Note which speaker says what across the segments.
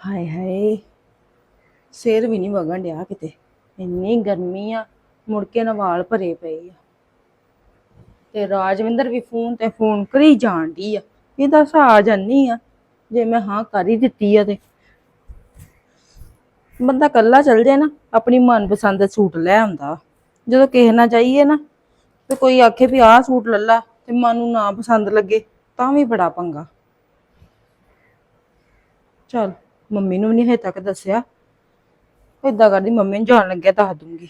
Speaker 1: ਹਾਏ ਹਾਏ, ਸਿਰ ਵੀ ਨਹੀਂ ਵਗਣ ਡਿਆ ਕਿਤੇ। ਇੰਨੀ ਗਰਮੀ ਆ, ਮੁੜ ਕੇ ਨਾ ਵਾਲ ਭਰੇ ਪਏ ਆ। ਤੇ ਰਾਜਵਿੰਦਰ ਵੀ ਫੋਨ ਤੇ ਫੋਨ ਕਰੀ ਜਾਣ ਆ ਇਹ ਦੱਸ ਜਾਨੀ ਆ, ਜੇ ਮੈਂ ਹਾਂ ਕਰ ਹੀ ਦਿੱਤੀ ਆ ਤੇ। ਬੰਦਾ ਕੱਲਾ ਚੱਲ ਜਾਏ ਨਾ, ਆਪਣੀ ਮਨਪਸੰਦ ਦਾ ਸੂਟ ਲੈ ਆਉਂਦਾ। ਜਦੋਂ ਕਿਸੇ ਨਾਲ ਜਾਈਏ ਨਾ, ਤੇ ਕੋਈ ਆਖੇ ਵੀ ਆਹ ਸੂਟ ਲੱਲਾ ਤੇ ਮਨ ਨੂੰ ਨਾ ਪਸੰਦ ਲੱਗੇ, ਤਾਂ ਵੀ ਬੜਾ ਪੰਗਾ। ਚਲ। ਮੰਮੀ ਨੂੰ ਵੀ ਨਹੀਂ ਹਜੇ ਤੱਕ ਦੱਸਿਆ। ਏਦਾਂ ਕਰਦੀ ਮੰਮੀ ਨੂੰ ਜਾਣ ਲੱਗਿਆ ਦੱਸ ਦੂੰਗੀ।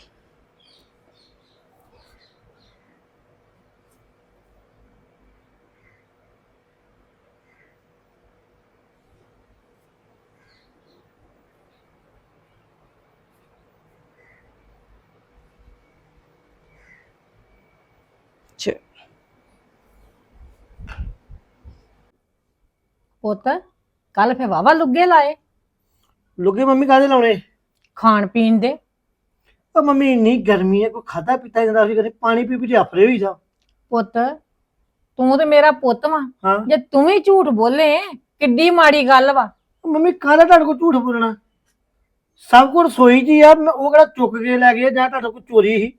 Speaker 1: ਚ
Speaker 2: ਪੁੱਤ ਕੱਲ ਫੇ ਵਾਵਾ ਲੁੱਗੇ ਲਾਏ।
Speaker 3: ਲੁੱਗੇ ਮੰਮੀ ਕਾਹਦੇ ਲਾਉਣੇ?
Speaker 2: ਖਾਣ ਪੀਣ ਦੇ।
Speaker 3: ਉਹ ਮੰਮੀ ਇੰਨੀ ਗਰਮੀ ਹੈ ਕੋਈ ਖਾਦਾ ਪੀਤਾ ਜਾਂਦਾ ਸੀ ਕਦੇ ਪਾਣੀ ਪੀ ਪੀ ਕੇ ਆਫਰੇ ਹੋਈ ਜਾ
Speaker 2: ਪੁੱਤ ਤੂੰ ਤੇ ਮੇਰਾ ਪੁੱਤ ਵਾ।
Speaker 3: ਹਾਂ।
Speaker 2: ਜੇ ਤੂੰ ਵੀ ਝੂਠ ਬੋਲੇ ਕਿੱਡੀ ਮਾੜੀ ਗੱਲ ਵਾ।
Speaker 3: ਮੰਮੀ ਕਾਹਦਾ ਤੁਹਾਡੇ ਕੋਲ ਝੂਠ ਬੋਲਣਾ? ਸਭ ਕੁਝ 'ਚ ਹੀ ਆ ਮੈਂ ਉਹ ਕਿਹੜਾ ਚੁੱਕ ਕੇ ਲੈ ਗਿਆ ਜਾਂ ਤੁਹਾਡੇ ਕੋਲ ਚੋਰੀ ਸੀ?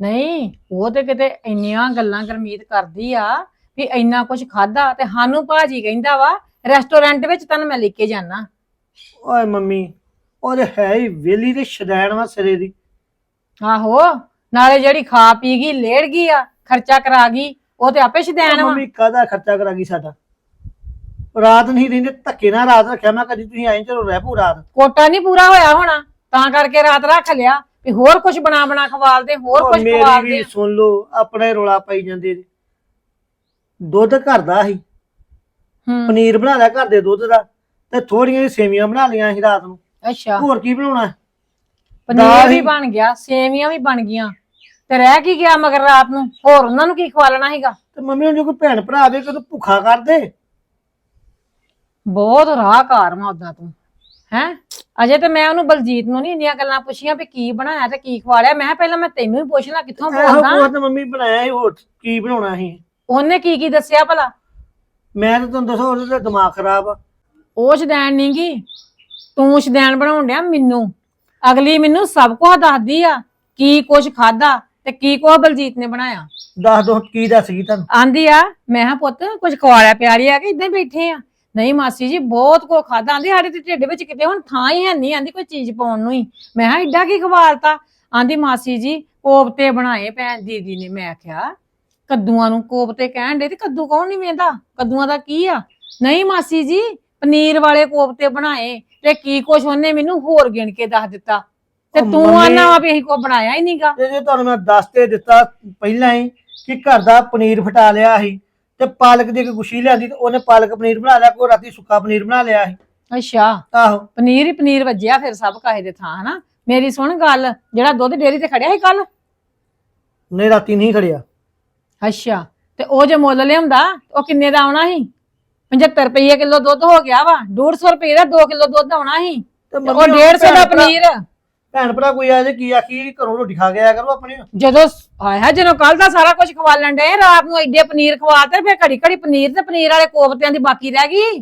Speaker 2: ਨਹੀਂ ਉਹ ਤੇ ਕਿਤੇ ਇੰਨੀਆਂ ਗੱਲਾਂ ਗਰਮੀਤ ਕਰਦੀ ਆ ਵੀ ਇੰਨਾ ਕੁਝ ਖਾਦਾ ਤੇ ਸਾਨੂੰ ਭਾਜੀ ਕਹਿੰਦਾ ਵਾ ਰੈਸਟੋਰੈਂਟ ਵਿੱਚ ਤੈਨੂੰ ਮੈਂ ਲੈ ਕੇ ਜਾਣਾ
Speaker 3: ਓਏ ਮੰਮੀ ਉਹਦੇ ਹੈ ਹੀ ਵੇਲੀ ਤੇ ਸ਼ਦੈਣ ਵਾ ਸਿਰੇ ਦੀ।
Speaker 2: ਆਹੋ ਨਾਲੇ ਜਿਹੜੀ ਖਾ ਪੀ ਗਈ ਲੇੜ ਗਈ ਆ ਖਰਚਾ ਕਰਾ ਗਈ ਉਹ ਤੇ ਆਪੇ ਸ਼ਦੈਣ ਵਾ।
Speaker 3: ਮੰਮੀ ਕਾਹਦਾ ਖਰਚਾ ਕਰਾ ਗਈ ਸਾਡਾ? ਰਾਤ ਨਹੀਂ ਰਹਿੰਦੇ ਧੱਕੇ ਨਾਲ ਰਾਤ ਰੱਖਿਆ ਮੈਂ ਕਦੀ ਤੁਸੀਂ ਆਏ ਚਲੋ ਰਹਿ ਪੂ ਰਾਤ।
Speaker 2: ਕੋਟਾ ਨਹੀਂ ਪੂਰਾ ਹੋਇਆ ਹੋਣਾ ਤਾਂ ਕਰਕੇ ਰਾਤ ਰੱਖ ਲਿਆ ਵੀ ਹੋਰ ਕੁਝ ਬਣਾ ਬਣਾ ਖਵਾਲਦੇ ਹੋਰ ਕੁਝ
Speaker 3: ਮੇਰੀ
Speaker 2: ਖਵਾਲਦੇ
Speaker 3: ਵੀ ਸੁਣ ਲਓ ਆਪਣੇ ਰੋਲਾ ਪਾਈ ਜਾਂਦੇ ਜੀ ਦੁੱਧ ਘਰ ਦਾ ਸੀ।
Speaker 2: ਹੂੰ।
Speaker 3: ਪਨੀਰ ਬਣਾ ਲਿਆ ਘਰ ਦੇ ਦੁੱਧ ਦਾ। ਤੇ ਥੋੜੀਆਂ ਜਿਹੀ ਸੇਵੀਆਂ ਬਣਾ ਲਈਆਂ ਸੀ ਰਾਤ ਨੂੰ।
Speaker 2: ਅੱਛਾ।
Speaker 3: ਹੋਰ ਕੀ ਬਣਾਉਣਾ?
Speaker 2: ਪਨੀਰ
Speaker 3: ਦਾਲ
Speaker 2: ਵੀ
Speaker 3: ਹੀ-
Speaker 2: ਬਣ ਗਿਆ ਸੇਵੀਆਂ ਵੀ ਬਣ ਗਈਆਂ। ਤੇ ਰਹਿ ਕੀ ਗਿਆ ਮਗਰ ਰਾਤ ਨੂੰ? ਹੋਰ ਉਹਨਾਂ ਨੂੰ ਕੀ ਖਵਾਲਣਾ ਸੀਗਾ?
Speaker 3: ਤੇ ਮੰਮੀ ਨੂੰ ਜੇ ਕੋਈ ਭੈਣ ਭਰਾ ਆਵੇ ਕਦੋਂ ਭੁੱਖਾ ਕਰ ਦੇ।
Speaker 2: ਬਹੁਤ ਰਾਹਕਾਰ ਮਾ ਉਦਾਂ ਤੂੰ ਹੈ? ਅਜੇ ਤੇ ਮੈਂ ਉਹਨੂੰ ਬਲਜੀਤ ਨੂੰ ਨਹੀਂ ਇੰਨੀਆਂ ਗੱਲਾਂ ਪੁੱਛੀਆਂ ਵੀ ਕੀ ਬਣਾਇਆ ਤੇ ਕੀ ਖਵਾਲਿਆ। ਮੈਂ ਕਿਹਾ ਪਹਿਲਾਂ ਮੈਂ ਤੈਨੂੰ ਹੀ ਪੁੱਛ ਲਾਂ ਕਿੱਥੋਂ
Speaker 3: ਇਹੋ
Speaker 2: ਬੋਲਦਾ
Speaker 3: ਕੁਛ ਤਾਂ ਮੰਮੀ ਬਣਾਇਆ ਸੀ ਹੋਰ ਕੀ ਬਣਾਉਣਾ ਸੀ?
Speaker 2: ਉਹਨੇ ਕੀ ਕੀ ਦੱਸਿਆ ਭਲਾ?
Speaker 3: ਮੈਂ ਤਾਂ ਤੁਹਾਨੂੰ ਦੱਸੋ ਉਹਦਾ ਤਾਂ ਦਿਮਾਗ ਖਰਾਬ ਆ।
Speaker 2: ਉਹ ਸ਼ਦੈਣ ਨੀ ਗੀ। ਤੂੰ ਸ਼ਦੈਣ ਬਣਾਉਣ ਡਿਆ ਮੈਨੂੰ। ਅਗਲੀ ਮੈਨੂੰ ਸਭ ਕੁਝ ਦੱਸਦੀ ਆ ਕੀ ਕੁਝ ਖਾਦਾ ਤੇ ਕੀ ਕੁਝ ਬਲਜੀਤ ਨੇ ਬਣਾਇਆ।
Speaker 3: ਦੱਸ ਦੋ ਕੀ ਦੱਸ ਗਈ ਤੁਹਾਨੂੰ?
Speaker 2: ਆਂਦੀ ਆ ਮੈਂ ਹਾਂ ਪੁੱਤ ਕੁਝ ਖਵਾਲਿਆ ਪਿਆਰੀ ਆ ਕਿ ਇਦਾਂ ਬੈਠੇ ਆ। ਨਹੀਂ ਮਾਸੀ ਜੀ ਬਹੁਤ ਕੋ ਖਾਦਾ ਆਂਦੀ ਸਾਡੇ ਤੇ ਢਿੱਡ ਵਿੱਚ ਕਿਤੇ ਹੁਣ ਥਾਂ ਹੀ ਹੈ ਨਹੀਂ ਆਂਦੀ ਕੋਈ ਚੀਜ਼ ਪਾਉਣ ਨੂੰ ਹੀ। ਮੈਂ ਹਾਂ ਏਡਾ ਕੀ ਖਵਾਲਤਾ? ਆਂਦੀ ਮਾਸੀ ਜੀ ਕੋਫਤੇ ਬਣਾਏ ਭੈਣ ਦੀਦੀ ਨੇ। ਮੈਂ ਆਖਿਆ ਕੱਦੂਆਂ ਨੂੰ ਕੋਫਤੇ ਕਹਿਣ ਦੇ ਤੇ ਕੱਦੂ ਕੌਣ ਨਹੀਂ ਵੇਂਦਾ? ਕੱਦੂਆਂ ਦਾ ਕੀ ਆ? ਨਹੀਂ ਮਾਸੀ ਜੀ ਪਨੀਰ ਵਾਲੇ ਕੋਫਤੇ ਬਣਾਏ ਤੇ ਕੀ ਕੁਛ ਉਹਨੇ ਮੈਨੂੰ ਹੋਰ ਗਿਣ ਕੇ ਦੱਸ ਦਿੱਤਾ। ਤੇ
Speaker 3: ਉਹ
Speaker 2: ਤੂੰ
Speaker 3: ਮੰਮੀ-
Speaker 2: ਆਨਾ ਵਾ ਵੀ ਅਸੀਂ ਕੋ ਬਣਾਇਆ ਹੀ ਨਹੀਂਗਾ
Speaker 3: ਤੇ ਜੇ ਤੁਹਾਨੂੰ ਮੈਂ ਦੱਸ ਤੇ ਦਿੱਤਾ ਪਹਿਲਾਂ ਹੀ ਕਿ ਘਰ ਦਾ ਪਨੀਰ ਫਟਾ ਲਿਆ ਸੀ ਤੇ ਪਾਲਕ ਦੀ ਇੱਕ ਗੁੱਛੀ ਲਿਆਂਦੀ ਤੇ ਉਹਨੇ ਪਾਲਕ ਪਨੀਰ ਬਣਾ ਲਿਆ ਕੋਈ ਰਾਤੀ ਸੁੱਕਾ ਪਨੀਰ ਬਣਾ ਲਿਆ ਸੀ।
Speaker 2: ਅੱਛਾ।
Speaker 3: ਆਹੋ।
Speaker 2: ਪਨੀਰ ਹੀ ਪਨੀਰ ਵੱਜਿਆ ਫਿਰ ਸਭ ਕਾਹੇ ਦੇ ਥਾਂ ਹਨਾ? ਮੇਰੀ ਸੁਣ ਗੱਲ ਜਿਹੜਾ ਦੁੱਧ ਡੇਰੀ ਤੇ ਖੜਿਆ ਸੀ ਕੱਲ
Speaker 3: ਨਹੀਂ ਰਾਤੀ ਨਹੀਂ ਖੜਿਆ।
Speaker 2: ਅੱਛਾ। ਤੇ ਉਹ ਜੇ ਮੁੱਲ ਲਿਆਉਂਦਾ ਉਹ ਕਿੰਨੇ ਦਾ ਆਉਣਾ ਸੀ? 75 ਰੁਪਏ ਕਿਲੋ ਦੁੱਧ ਹੋ ਗਿਆ ਵਾ 150 ਰੁਪਏ ਦਾ 2 ਕਿਲੋ ਦੁੱਧ ਆਉਣਾ ਸੀ।
Speaker 3: ਤੇ
Speaker 2: ਉਹ
Speaker 3: ਮੰਮੀ
Speaker 2: 150 ਦਾ
Speaker 3: ਭੈਣ ਭਰਾ-
Speaker 2: ਪਨੀਰ।
Speaker 3: ਭੈਣ ਭਰਾ ਕੋਈ ਆ ਜੇ ਕੀ ਆਖੀ ਘਰੋਂ ਰੋਟੀ ਖਾ ਕੇ ਆਇਆ ਕਰੋ ਆਪਣੇ।
Speaker 2: ਜਦੋਂ ਆਇਆ ਜਦੋਂ ਕੱਲ ਦਾ ਸਾਰਾ ਕੁਝ ਖਵਾਲਣ ਡਏ ਰਾਤ ਨੂੰ ਐਡੇ ਪਨੀਰ ਖਵਾਤੇ ਫਿਰ ਘੜੀ ਘੜੀ ਪਨੀਰ ਤੇ ਪਨੀਰ ਵਾਲੇ ਕੋਫਤਿਆਂ ਦੀ ਬਾਕੀ ਰਹਿ ਗਈ।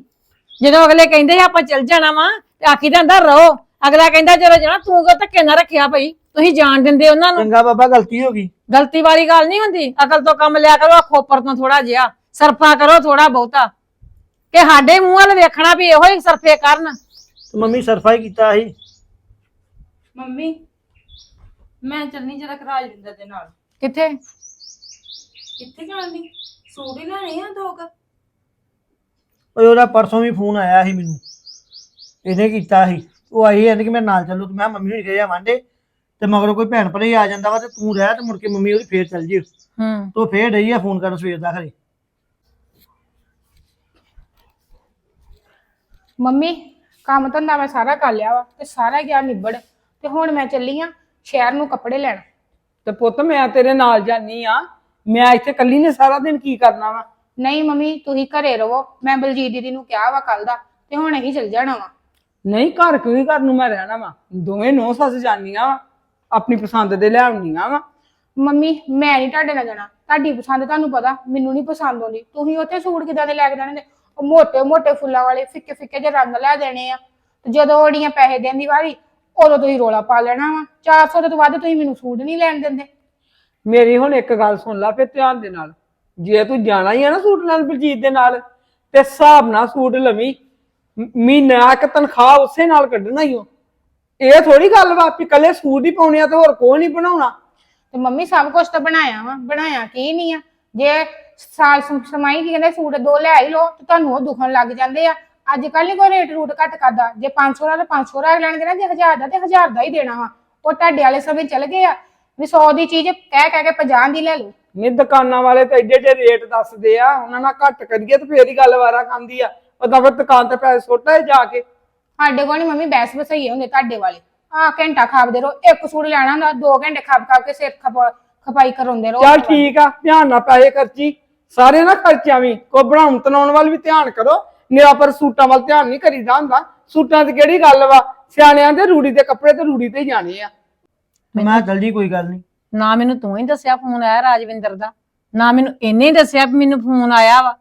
Speaker 2: ਜਦੋਂ ਅਗਲੇ ਕਹਿੰਦੇ ਸੀ ਆਪਾਂ ਚੱਲ ਜਾਣਾ ਵਾ ਤੇ ਆਖੀ ਦਾ ਰਹੋ ਅਗਲਾ ਕਹਿੰਦਾ ਜਦੋਂ ਜਾਣਾ ਤੂੰ ਕਿਉਂ ਧੱਕੇ ਨਾ ਰੱਖਿਆ ਭਾਈ? ਤੁਸੀਂ ਜਾਣ ਦਿੰਦੇ ਉਹਨਾਂ ਨੂੰ।
Speaker 3: ਚੰਗਾ ਬਾਬਾ ਗਲਤੀ ਹੋ ਗਈ।
Speaker 2: ਗਲਤੀ ਵਾਲੀ ਗੱਲ ਨਹੀਂ ਹੁੰਦੀ। ਅਕਲ ਤੋਂ ਕੰਮ ਲਿਆ ਕਰੋ ਆਹ ਖੋਪਰ ਤੋਂ ਥੋੜਾ ਜਿਹਾ। ਸਰਫਾ ਕਰੋ ਥੋੜਾ ਬਹੁਤਾ। ਕਿ ਸਾਡੇ ਮੂੰਹ ਵੱਲ ਵੇਖਣਾ ਵੀ ਇਹੋ ਹੀ ਸਰਫੇ ਕਰਨ।
Speaker 3: ਤੇ ਮੰਮੀ ਸਰਫਾ ਹੀ ਕੀਤਾ ਸੀ।
Speaker 1: ਮੰਮੀ ਮੈਂ ਚੱਲਣੀ ਜਰਾ ਰਾਜਵਿੰਦਰ ਦੇ ਨਾਲ।
Speaker 2: ਕਿੱਥੇ?
Speaker 1: ਕਿੱਥੇ ਜਾਣੀ ਸੂਟ ਹੀ ਲੈਣੇ ਆ ਦੋ ਕੁ।
Speaker 3: ਓਏ ਉਹਦਾ ਪਰਸੋਂ ਵੀ ਫੋਨ ਆਇਆ ਸੀ ਮੈਨੂੰ। ਇਹਨੇ ਕੀਤਾ ਸੀ। ਉਹ ਆਈ ਕਹਿੰਦੀ ਕਿ ਮੇਰੇ ਨਾਲ ਚੱਲੋ। ਤੇ ਮੈਂ ਕਿਹਾ ਮੰਮੀ ਨੂੰ ਕਿਹਾ ਵਾਂਡੇ ਤੇ ਮਗਰੋਂ ਕੋਈ ਭੈਣ ਭਰਾ ਹੀ ਆ ਜਾਂਦਾ ਵਾ ਤੇ ਤੂੰ ਰਹਿ ਤੇ ਮੁੜ ਕੇ ਮੰਮੀ ਉਹਦੀ ਫੇਰ ਚੱਲ ਜੀ
Speaker 2: ਹੂੰ।
Speaker 3: ਤੋ ਫੇਰ ਡਈ ਆ ਫੋਨ ਕਰਨ ਸਵੇਰ ਦਾ ਖਰੇ
Speaker 4: ਮੰਮੀ ਕੰਮ ਧੰਦਾ ਮੈਂ ਸਾਰਾ ਕਰ ਲਿਆ ਵਾ ਤੇ ਸਾਰਾ ਗਿਆ ਨਿਬੜ। ਤੇ ਹੁਣ ਮੈਂ ਚੱਲੀ ਆ ਸ਼ਹਿਰ ਨੂੰ ਕੱਪੜੇ ਲੈਣ।
Speaker 5: ਤੇ ਪੁੱਤ ਮੈਂ ਤੇਰੇ ਨਾਲ ਜਾਨੀ ਆ। ਮੈਂ ਇੱਥੇ ਇਕੱਲੀ ਨੇ ਸਾਰਾ ਦਿਨ ਕੀ ਕਰਨਾ ਵਾ?
Speaker 4: ਨਹੀਂ ਮੰਮੀ ਤੁਸੀਂ ਘਰੇ ਰਹੋ ਮੈਂ ਬਲਜੀਤ ਦੀਦੀ ਨੂੰ ਕਿਹਾ ਵਾ ਕੱਲ ਦਾ ਤੇ ਹੁਣ ਅਸੀਂ ਚੱਲ ਜਾਣਾ ਵਾ।
Speaker 5: ਨਹੀਂ ਘਰ ਕਿਉਂ ਘਰ ਨੂੰ ਮੈਂ ਰਹਿਣਾ ਵਾ? ਦੋਵੇਂ ਨੌ ਸੱਸ ਜਾਨੀਆਂ ਆਪਣੀ ਪਸੰਦ ਦੇ ਲਿਆਉਣੀਆਂ ਵਾ।
Speaker 4: ਮੰਮੀ ਮੈਂ ਨਹੀਂ ਤੁਹਾਡੇ ਨਾਲ ਜਾਣਾ। ਤੁਹਾਡੀ ਪਸੰਦ ਤੁਹਾਨੂੰ ਪਤਾ ਮੈਨੂੰ ਨਹੀਂ ਪਸੰਦ ਆਉਂਦੀ। ਤੁਸੀਂ ਉੱਥੇ ਸੂਟ ਕਿਦਾਂ ਦੇ ਲੈ ਕੇ ਜਾਣੇ ਨੇ ਉਹ ਮੋਟੇ ਮੋਟੇ ਫੁੱਲਾਂ ਵਾਲੇ ਫਿੱਕੇ ਫਿੱਕੇ ਜਿਹੇ ਰੰਗ ਲੈ ਦੇਣੇ ਆ। ਤੇ ਜਦੋਂ ਉਹੜੀਆਂ ਪੈਸੇ ਦੇਣ ਦੀ ਵਾਰੀ ਉਦੋਂ ਤੁਸੀਂ ਰੋਲਾ ਪਾ ਲੈਣਾ ਵਾ। 400 ਤੋਂ ਵੱਧ ਤੁਸੀਂ ਮੈਨੂੰ ਸੂਟ ਨਹੀਂ ਲੈਣ ਦਿੰਦੇ।
Speaker 5: ਮੇਰੀ ਹੁਣ ਇੱਕ ਗੱਲ ਸੁਣ ਲੈ ਫਿਰ ਧਿਆਨ ਦੇ ਨਾਲ। ਜੇ ਤੂੰ ਜਾਣਾ ਹੀ ਆ ਨਾ ਸੂਟ ਲੈਣ ਬਲਜੀਤ ਦੇ ਨਾਲ ਤੇ ਹਿਸਾਬ ਨਾਲ ਸੂਟ ਲਵੀ। ਮਹੀਨਾ ਇੱਕ ਤਨਖਾਹ ਉਸੇ ਨਾਲ ਕੱਢਣਾ ਹੀ ਓ ਇਹ ਥੋੜੀ ਗੱਲ ਵਾ ਵੀ ਕੱਲੇ ਸੂਟ ਹੀ ਪਾਉਣੇ ਆ ਤੇ ਹੋਰ ਕੋਈ ਨਹੀਂ ਬਣਾਉਣਾ।
Speaker 4: ਤੇ ਮੰਮੀ ਸਭ ਕੁਝ ਤਾਂ ਬਣਾਇਆ ਵਾ। ਬਣਾਇਆ ਕੀ ਨਹੀਂ ਆ। ਜੇ ਸਾਲ ਸਮ- ਸਮਾਈ ਕੀ ਕਹਿੰਦੇ ਸੂਟ ਦੋ ਲੈ ਹੀ ਲੋ ਤੇ ਤੁਹਾਨੂੰ ਉਹ ਦੁਖਣ ਲੱਗ ਜਾਂਦੇ ਆ। ਅੱਜ ਕੱਲ ਨਹੀਂ ਕੋਈ ਰੇਟ ਰੂਟ ਘੱਟ ਕਰਦਾ। ਜੇ 500 ਦਾ ਤਾਂ 500 ਦਾ ਲੈਣ ਦੇਣਾ ਜੇ 1000 ਦਾ ਤੇ 1000 ਦਾ ਹੀ ਦੇਣਾ ਵਾ। ਉਹ ਤੁਹਾਡੇ ਵਾਲੇ ਸਮੇਂ ਚੱਲ ਗਏ ਆ। ਵੀ 100 ਦੀ ਚੀਜ਼ ਕਹਿ ਕਹਿ ਕੇ 50 ਦੀ ਲੈ ਲਓ।
Speaker 5: ਨਹੀਂ ਦੁਕਾਨਾਂ ਵਾਲੇ ਤਾਂ ਏਡੇ ਏਡੇ ਰੇਟ ਦੱਸਦੇ ਆ। ਉਹਨਾਂ ਨਾਲ ਘੱਟ ਕਰੀਏ ਤੇ ਫੇਰ ਹੀ ਗੱਲ ਵਾਰਾ ਖਾਂਦੀ ਆ। ਉਹਦਾ ਫਿਰ ਦੁਕਾਨ ਤੇ ਪੈਸੇ ਸੁੱਟਾ ਜਾ ਕੇ।
Speaker 4: ਸਾਡੇ ਕੋਲ ਨਹੀਂ ਮੰਮੀ ਬੈਸ ਬਸਈਏ ਹੁੰਦੇ ਤੁਹਾਡੇ ਵਾਲੇ। ਆ ਘੰਟਾ ਖਾਪਦੇ ਰਹੋ। ਇੱਕ ਸੂਟ ਲੈਣਾ ਹੁੰਦਾ 2 ਘੰਟੇ ਖਾਪ ਖਾਪ ਕੇ ਸਿਰ ਖਪਾ ਖਪਾਈ ਕਰਾਉਂਦੇ ਰਹੋ।
Speaker 5: ਚੱਲ ਠੀਕ ਆ। ਧਿਆਨ ਨਾਲ ਪੈਸੇ ਖਰਚੀ। ਸਾਰੇ ਨਾ ਖਰਚਿਆਂ ਵੀ ਕੋ ਬਣਾਉਣ ਤਨਾਉਣ ਵੱਲ ਵੀ ਧਿਆਨ ਕਰੋ। ਨਿਰਾ ਪਰ ਸੂਟਾਂ ਵੱਲ ਧਿਆਨ ਨਹੀਂ ਕਰੀਦਾ ਹੁੰਦਾ। ਸੂਟਾਂ ਦੀ ਕਿਹੜੀ ਗੱਲ ਵਾ? ਸਿਆਣਿਆਂ ਦੇ ਰੂੜੀ ਦੇ ਕੱਪੜੇ ਤੇ ਰੂੜੀ ਤੇ ਹੀ ਜਾਣੇ ਆ।
Speaker 3: ਮੈਂ ਕਿਹਾ ਚੱਲ ਜੀ ਕੋਈ ਗੱਲ ਨਹੀਂ।
Speaker 2: ਨਾ ਮੈਨੂੰ ਤੂੰ ਹੀ ਦੱਸਿਆ ਫੋਨ ਆਇਆ ਰਾਜਵਿੰਦਰ ਦਾ। ਨਾ ਮੈਨੂੰ ਇਹਨੇ ਹੀ ਦੱਸਿਆ ਵੀ ਮੈਨੂੰ ਫੋਨ ਆਇਆ ਵਾ।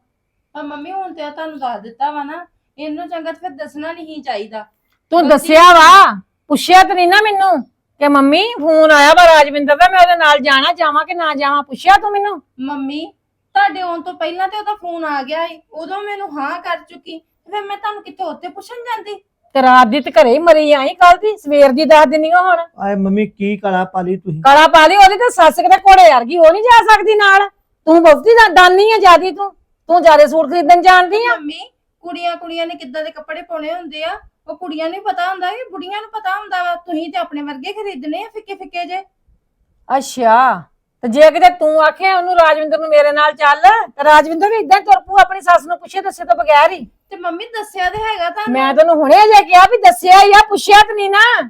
Speaker 1: ਪਰ ਮੰਮੀ ਹੁਣ ਤੇ ਤੁਹਾਨੂੰ ਦੱਸ ਦਿੱਤਾ ਵਾ ਨਾ। ਇਹਨੂੰ ਚੰਗਾ ਤੇ ਫਿਰ ਦੱਸਣਾ ਨਹੀਂ ਚਾਹੀਦਾ।
Speaker 2: ਤੂੰ ਦੱਸਿਆ ਵਾ? ਪੁੱਛਿਆ ਤੇ ਨਹੀਂ ਨਾ ਮੈਨੂੰ ਕਿ ਮੰਮੀ ਫੋਨ ਆਇਆ ਵਾ ਰਾਜਵਿੰਦਰ ਦਾ ਮੈਂ ਉਹਦੇ ਨਾਲ ਜਾਣਾ ਜਾਵਾਂ ਕਿ ਨਾ ਜਾਵਾਂ? ਪੁੱਛਿਆ ਤੂੰ ਮੈਨੂੰ?
Speaker 1: ਮੰਮੀ ਤੁਹਾਡੇ ਆਉਣ ਤੋਂ ਪਹਿਲਾਂ ਤੇ ਉਹਦਾ ਫੋਨ ਆ ਗਿਆ ਸੀ। ਉਦੋਂ ਮੈਨੂੰ ਹਾਂ ਕਰ ਚੁੱਕੀ। ਤੇ ਫਿਰ ਮੈਂ ਤੁਹਾਨੂੰ ਕਿੱਥੇ ਉੱਤੇ ਪੁੱਛਣ ਜਾਂਦੀ?
Speaker 2: ਤੇ ਰਾਤ ਦੀ ਤੇ ਘਰੇ ਹੀ ਮਰੀ ਆਈ ਕੱਲ ਦੀ? ਸਵੇਰ ਦੀ ਦੱਸ ਦਿੰਨੀ ਓ ਹੁਣ।
Speaker 3: ਆਏ ਮੰਮੀ ਕੀ ਕਲਾ ਪਾਲੀ ਤੁਸੀਂ?
Speaker 2: ਕਲਾ ਪਾ ਲਈ ਉਹਦੀ ਤਾਂ ਸੱਸ ਕਿਤੇ ਘੋੜੇ ਵਰਗੀ ਉਹ ਨਹੀਂ ਜਾ ਸਕਦੀ ਨਾਲ। ਤੂੰ ਬਹੁਤੀ ਦਾ- ਦਾਨੀ ਆ ਜਿਆਦੀ ਤੂੰ। ਤੂੰ ਜਿਆਦੇ ਸੂਟ ਖਰੀਦਣ ਜਾਣਦੀ ਆ।
Speaker 1: ਮੰਮੀ ਕੁੜੀਆਂ ਕੁੜੀਆਂ ਨੇ ਕਿੱਦਾਂ ਦੇ ਕੱਪੜੇ ਪਾਉਣੇ ਹੁੰਦੇ ਆ? ਉਹ ਕੁੜੀਆਂ ਨੂੰ ਹੀ ਪਤਾ ਹੁੰਦਾ ਕਿ ਬੁੜੀਆਂ ਨੂੰ ਪਤਾ ਹੁੰਦਾ ਵਾ। ਤੁਸੀਂ ਤੇ ਆਪਣੇ ਵਰਗੇ ਖਰੀਦਣੇ ਆ ਫਿੱਕੇ ਫਿੱਕੇ ਜੇ।
Speaker 2: ਅੱਛਾ। ਤੇ ਜੇ ਕਿਤੇ ਤੂੰ ਆਖਿਆ ਉਹਨੂੰ ਰਾਜਵਿੰਦਰ ਨੂੰ ਮੇਰੇ ਨਾਲ ਚੱਲ ਤੇ ਰਾਜਵਿੰਦਰ ਵੀ ਇਦਾਂ ਤੁਰ ਪੂ ਆਪਣੀ ਸੱਸ ਨੂੰ ਪੁੱਛੇ ਦੱਸੇ ਤੋਂ ਬਗੈਰ ਹੀ।
Speaker 1: ਤੇ ਮੰਮੀ ਦੱਸਿਆ ਤੇ ਹੈਗਾ ਤੁਹਾਨੂੰ?
Speaker 2: ਮੈਂ ਤੈਨੂੰ ਹੁਣੇ ਜੇ ਕਿਹਾ ਵੀ ਦੱਸਿਆ ਹੀ ਆ ਪੁੱਛਿਆ ਤੇ ਨਹੀਂ ਨਾ।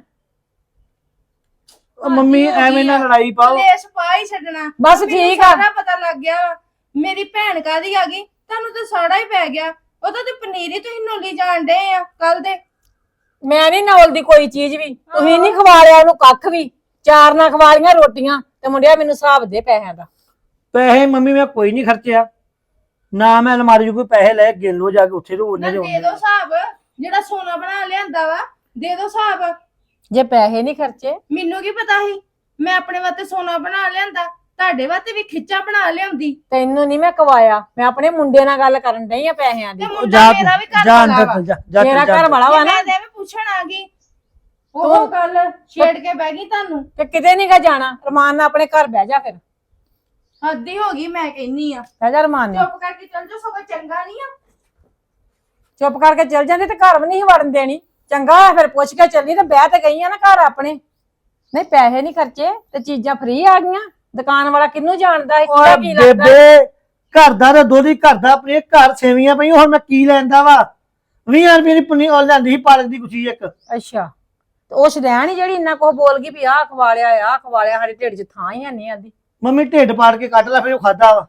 Speaker 3: ਉਹ ਮੰਮੀ ਐਵੇਂ ਨਾ। ਲੜਾਈ ਪਾਓ।
Speaker 1: ਕਲੇਸ਼ ਪਾ ਹੀ ਛੱਡਣਾ।
Speaker 2: ਬਸ ਠੀਕ ਆ।
Speaker 1: ਸਾਰਾ ਪਤਾ ਲੱਗ ਗਿਆ ਵਾ। ਮੇਰੀ ਭੈਣ ਕਾਦੀ ਆ ਗਈ? ਤੁਹਾਨੂੰ ਤੇ ਸਾੜਾ ਹੀ ਪੈ ਗਿਆ। ਉਹਦਾ ਤੇ ਪਨੀਰ ਹੀ ਤੁਸੀਂ ਨੋਲੀ ਜਾਣ ਡੇ ਆ ਕੱਲ ਦੇ।
Speaker 2: ਮੈਂ ਨਹੀਂ ਨੌਲਦੀ ਕੋਈ ਚੀਜ਼ ਵੀ। ਤੁਸੀਂ ਨਹੀਂ ਖਵਾਲਿਆ ਉਹਨੂੰ ਕੱਖ ਵੀ। ਚਾਰ ਨਾ ਖਵਾਲੀਆਂ ਰੋਟੀਆਂ ਤੇ ਮੁੰਡਿਆ ਮੈਨੂੰ ਹਿਸਾਬ ਦੇ ਪੈਸਿਆਂ ਦਾ।
Speaker 3: ਪੈਸੇ ਮੰਮੀ ਮੈਂ ਕੋਈ ਨਹੀਂ ਖਰਚਿਆ। ਨਾ ਮੈਂ ਅਲਮਾਰੀ 'ਚ ਕੋਈ ਪੈਸੇ ਲੈ ਗਿਣ ਲੋ ਜਾ ਕੇ ਉੱਥੇ ਰੋ
Speaker 1: ਨਾ
Speaker 3: ਨੇ
Speaker 1: ਦੇ ਦੋ ਹਿਸਾਬ ਜਿਹੜਾ ਸੋਨਾ ਬਣਾ ਲਿਆਂਦਾ ਵਾ ਦੇ ਦੋ ਹਿਸਾਬ।
Speaker 2: ਜੇ ਪੈਸੇ ਨਹੀਂ ਖਰਚੇ।
Speaker 1: ਮੈਨੂੰ ਕੀ ਪਤਾ ਸੀ? ਮੈਂ ਆਪਣੇ ਵਾਸਤੇ ਸੋਨਾ ਬਣਾ ਲਿਆਂਦਾ ਤੁਹਾਡੇ ਵਾਸਤੇ ਵੀ ਖਿੱਚਾ ਬਣਾ ਲਿਆਉਂਦੀ।
Speaker 2: ਤੈਨੂੰ ਨਹੀਂ ਮੈਂ ਕਵਾਇਆ ਮੈਂ ਆਪਣੇ ਮੁੰਡੇ ਨਾਲ ਗੱਲ ਕਰਨ ਡਈ ਆ ਪੈਸਿਆਂ ਦੀ।
Speaker 1: ਤੇ
Speaker 3: ਜਾ
Speaker 1: ਮੁੰਡਾ ਮੇਰਾ ਵੀ ਘਰ
Speaker 3: ਜਾ ਅੰਦਰ
Speaker 1: ਵਾ।
Speaker 3: ਜਾ ਜਾ
Speaker 2: ਤੇਰਾ ਘਰ
Speaker 3: ਜਾ।
Speaker 2: ਵਾਲਾ ਵਾ ਨਾ
Speaker 1: ਮੈਂ ਤੇ ਐਵੇਂ ਪੁੱਛਣ ਆ ਗਈ ਉਹ ਗੱਲ ਛੇੜ ਕੇ ਬਹਿ ਗਈ ਤੁਹਾਨੂੰ?
Speaker 2: ਤੇ ਕਿਤੇ ਨਹੀਂ ਗਾ ਜਾਣਾ? ਰਮਾਨ ਨਾਲ ਆਪਣੇ ਘਰ ਬਹਿ ਜਾ ਫਿਰ।
Speaker 1: ਹੱਦੀ ਹੋ ਗਈ ਮੈਂ ਕਹਿੰਨੀ ਆ।
Speaker 2: ਬਹਿ ਜਾ ਰਮਾਨ ਨਾਲ।
Speaker 1: ਚੁੱਪ ਕਰਕੇ ਚੱਲ ਜਾ ਸਗੋਂ ਚੰਗਾ ਨਹੀਂ ਆ।
Speaker 2: ਚੁੱਪ ਕਰਕੇ ਚੱਲ ਜਾਂਦੇ ਤੇ ਘਰ ਵੀ ਨਹੀਂ ਵੜਨ ਦੇਣੀ। ਚੰਗਾ ਹੋਇਆ ਫਿਰ ਪੁੱਛ ਕੇ ਚੱਲੀ ਤੇ ਬਹਿ ਤੇ ਗਈ ਆ ਨਾ ਘਰ ਆਪਣੇ। ਨਹੀਂ ਪੈਸੇ ਨਹੀਂ ਖਰਚੇ ਤੇ ਚੀਜ਼ਾਂ ਫ੍ਰੀ ਆ ਗਈਆਂ। ਦੁਕਾਨ ਵਾਲਾ ਕਿਹਨੂੰ ਜਾਣਦਾ ਹੈ
Speaker 3: ਓਏ
Speaker 2: ਕੀ ਲੱਗਦਾ?
Speaker 3: ਬੇਬੇ ਘਰ ਦਾ ਤਾਂ ਹੀ ਘਰ ਦਾ ਆਪਣੇ ਘਰ ਸੇਵੀਆਂ ਪਈਆਂ ਹੁਣ ਮੈਂ ਕੀ ਲੈਂਦਾ ਵਾ? 20 ਰੁਪਏ ਦੀ ਪਨੀ ਉਹ ਲੈਂਦੀ ਸੀ ਪਾਲਕ ਦੀ ਕੁਛੀ ਇੱਕ।
Speaker 2: ਅੱਛਾ। ਤੇ ਉਹ ਸ਼ਦੈਣ ਹੀ ਜਿਹੜੀ ਇੰਨਾ ਕੁਝ ਬੋਲ ਗਈ ਵੀ ਆਹ ਖਵਾਲਿਆ ਆਹ ਖਵਾਲਿਆ ਸਾਡੇ ਢਿੱਡ 'ਚ ਥਾਂ ਹੀ ਨਹੀਂ ਆਂਦੀ।
Speaker 3: ਮੰਮੀ ਢਿੱਡ ਪਾੜ ਕੇ ਕੱਢ ਲੈ ਫਿਰ ਉਹ ਖਾਦਾ ਵਾ।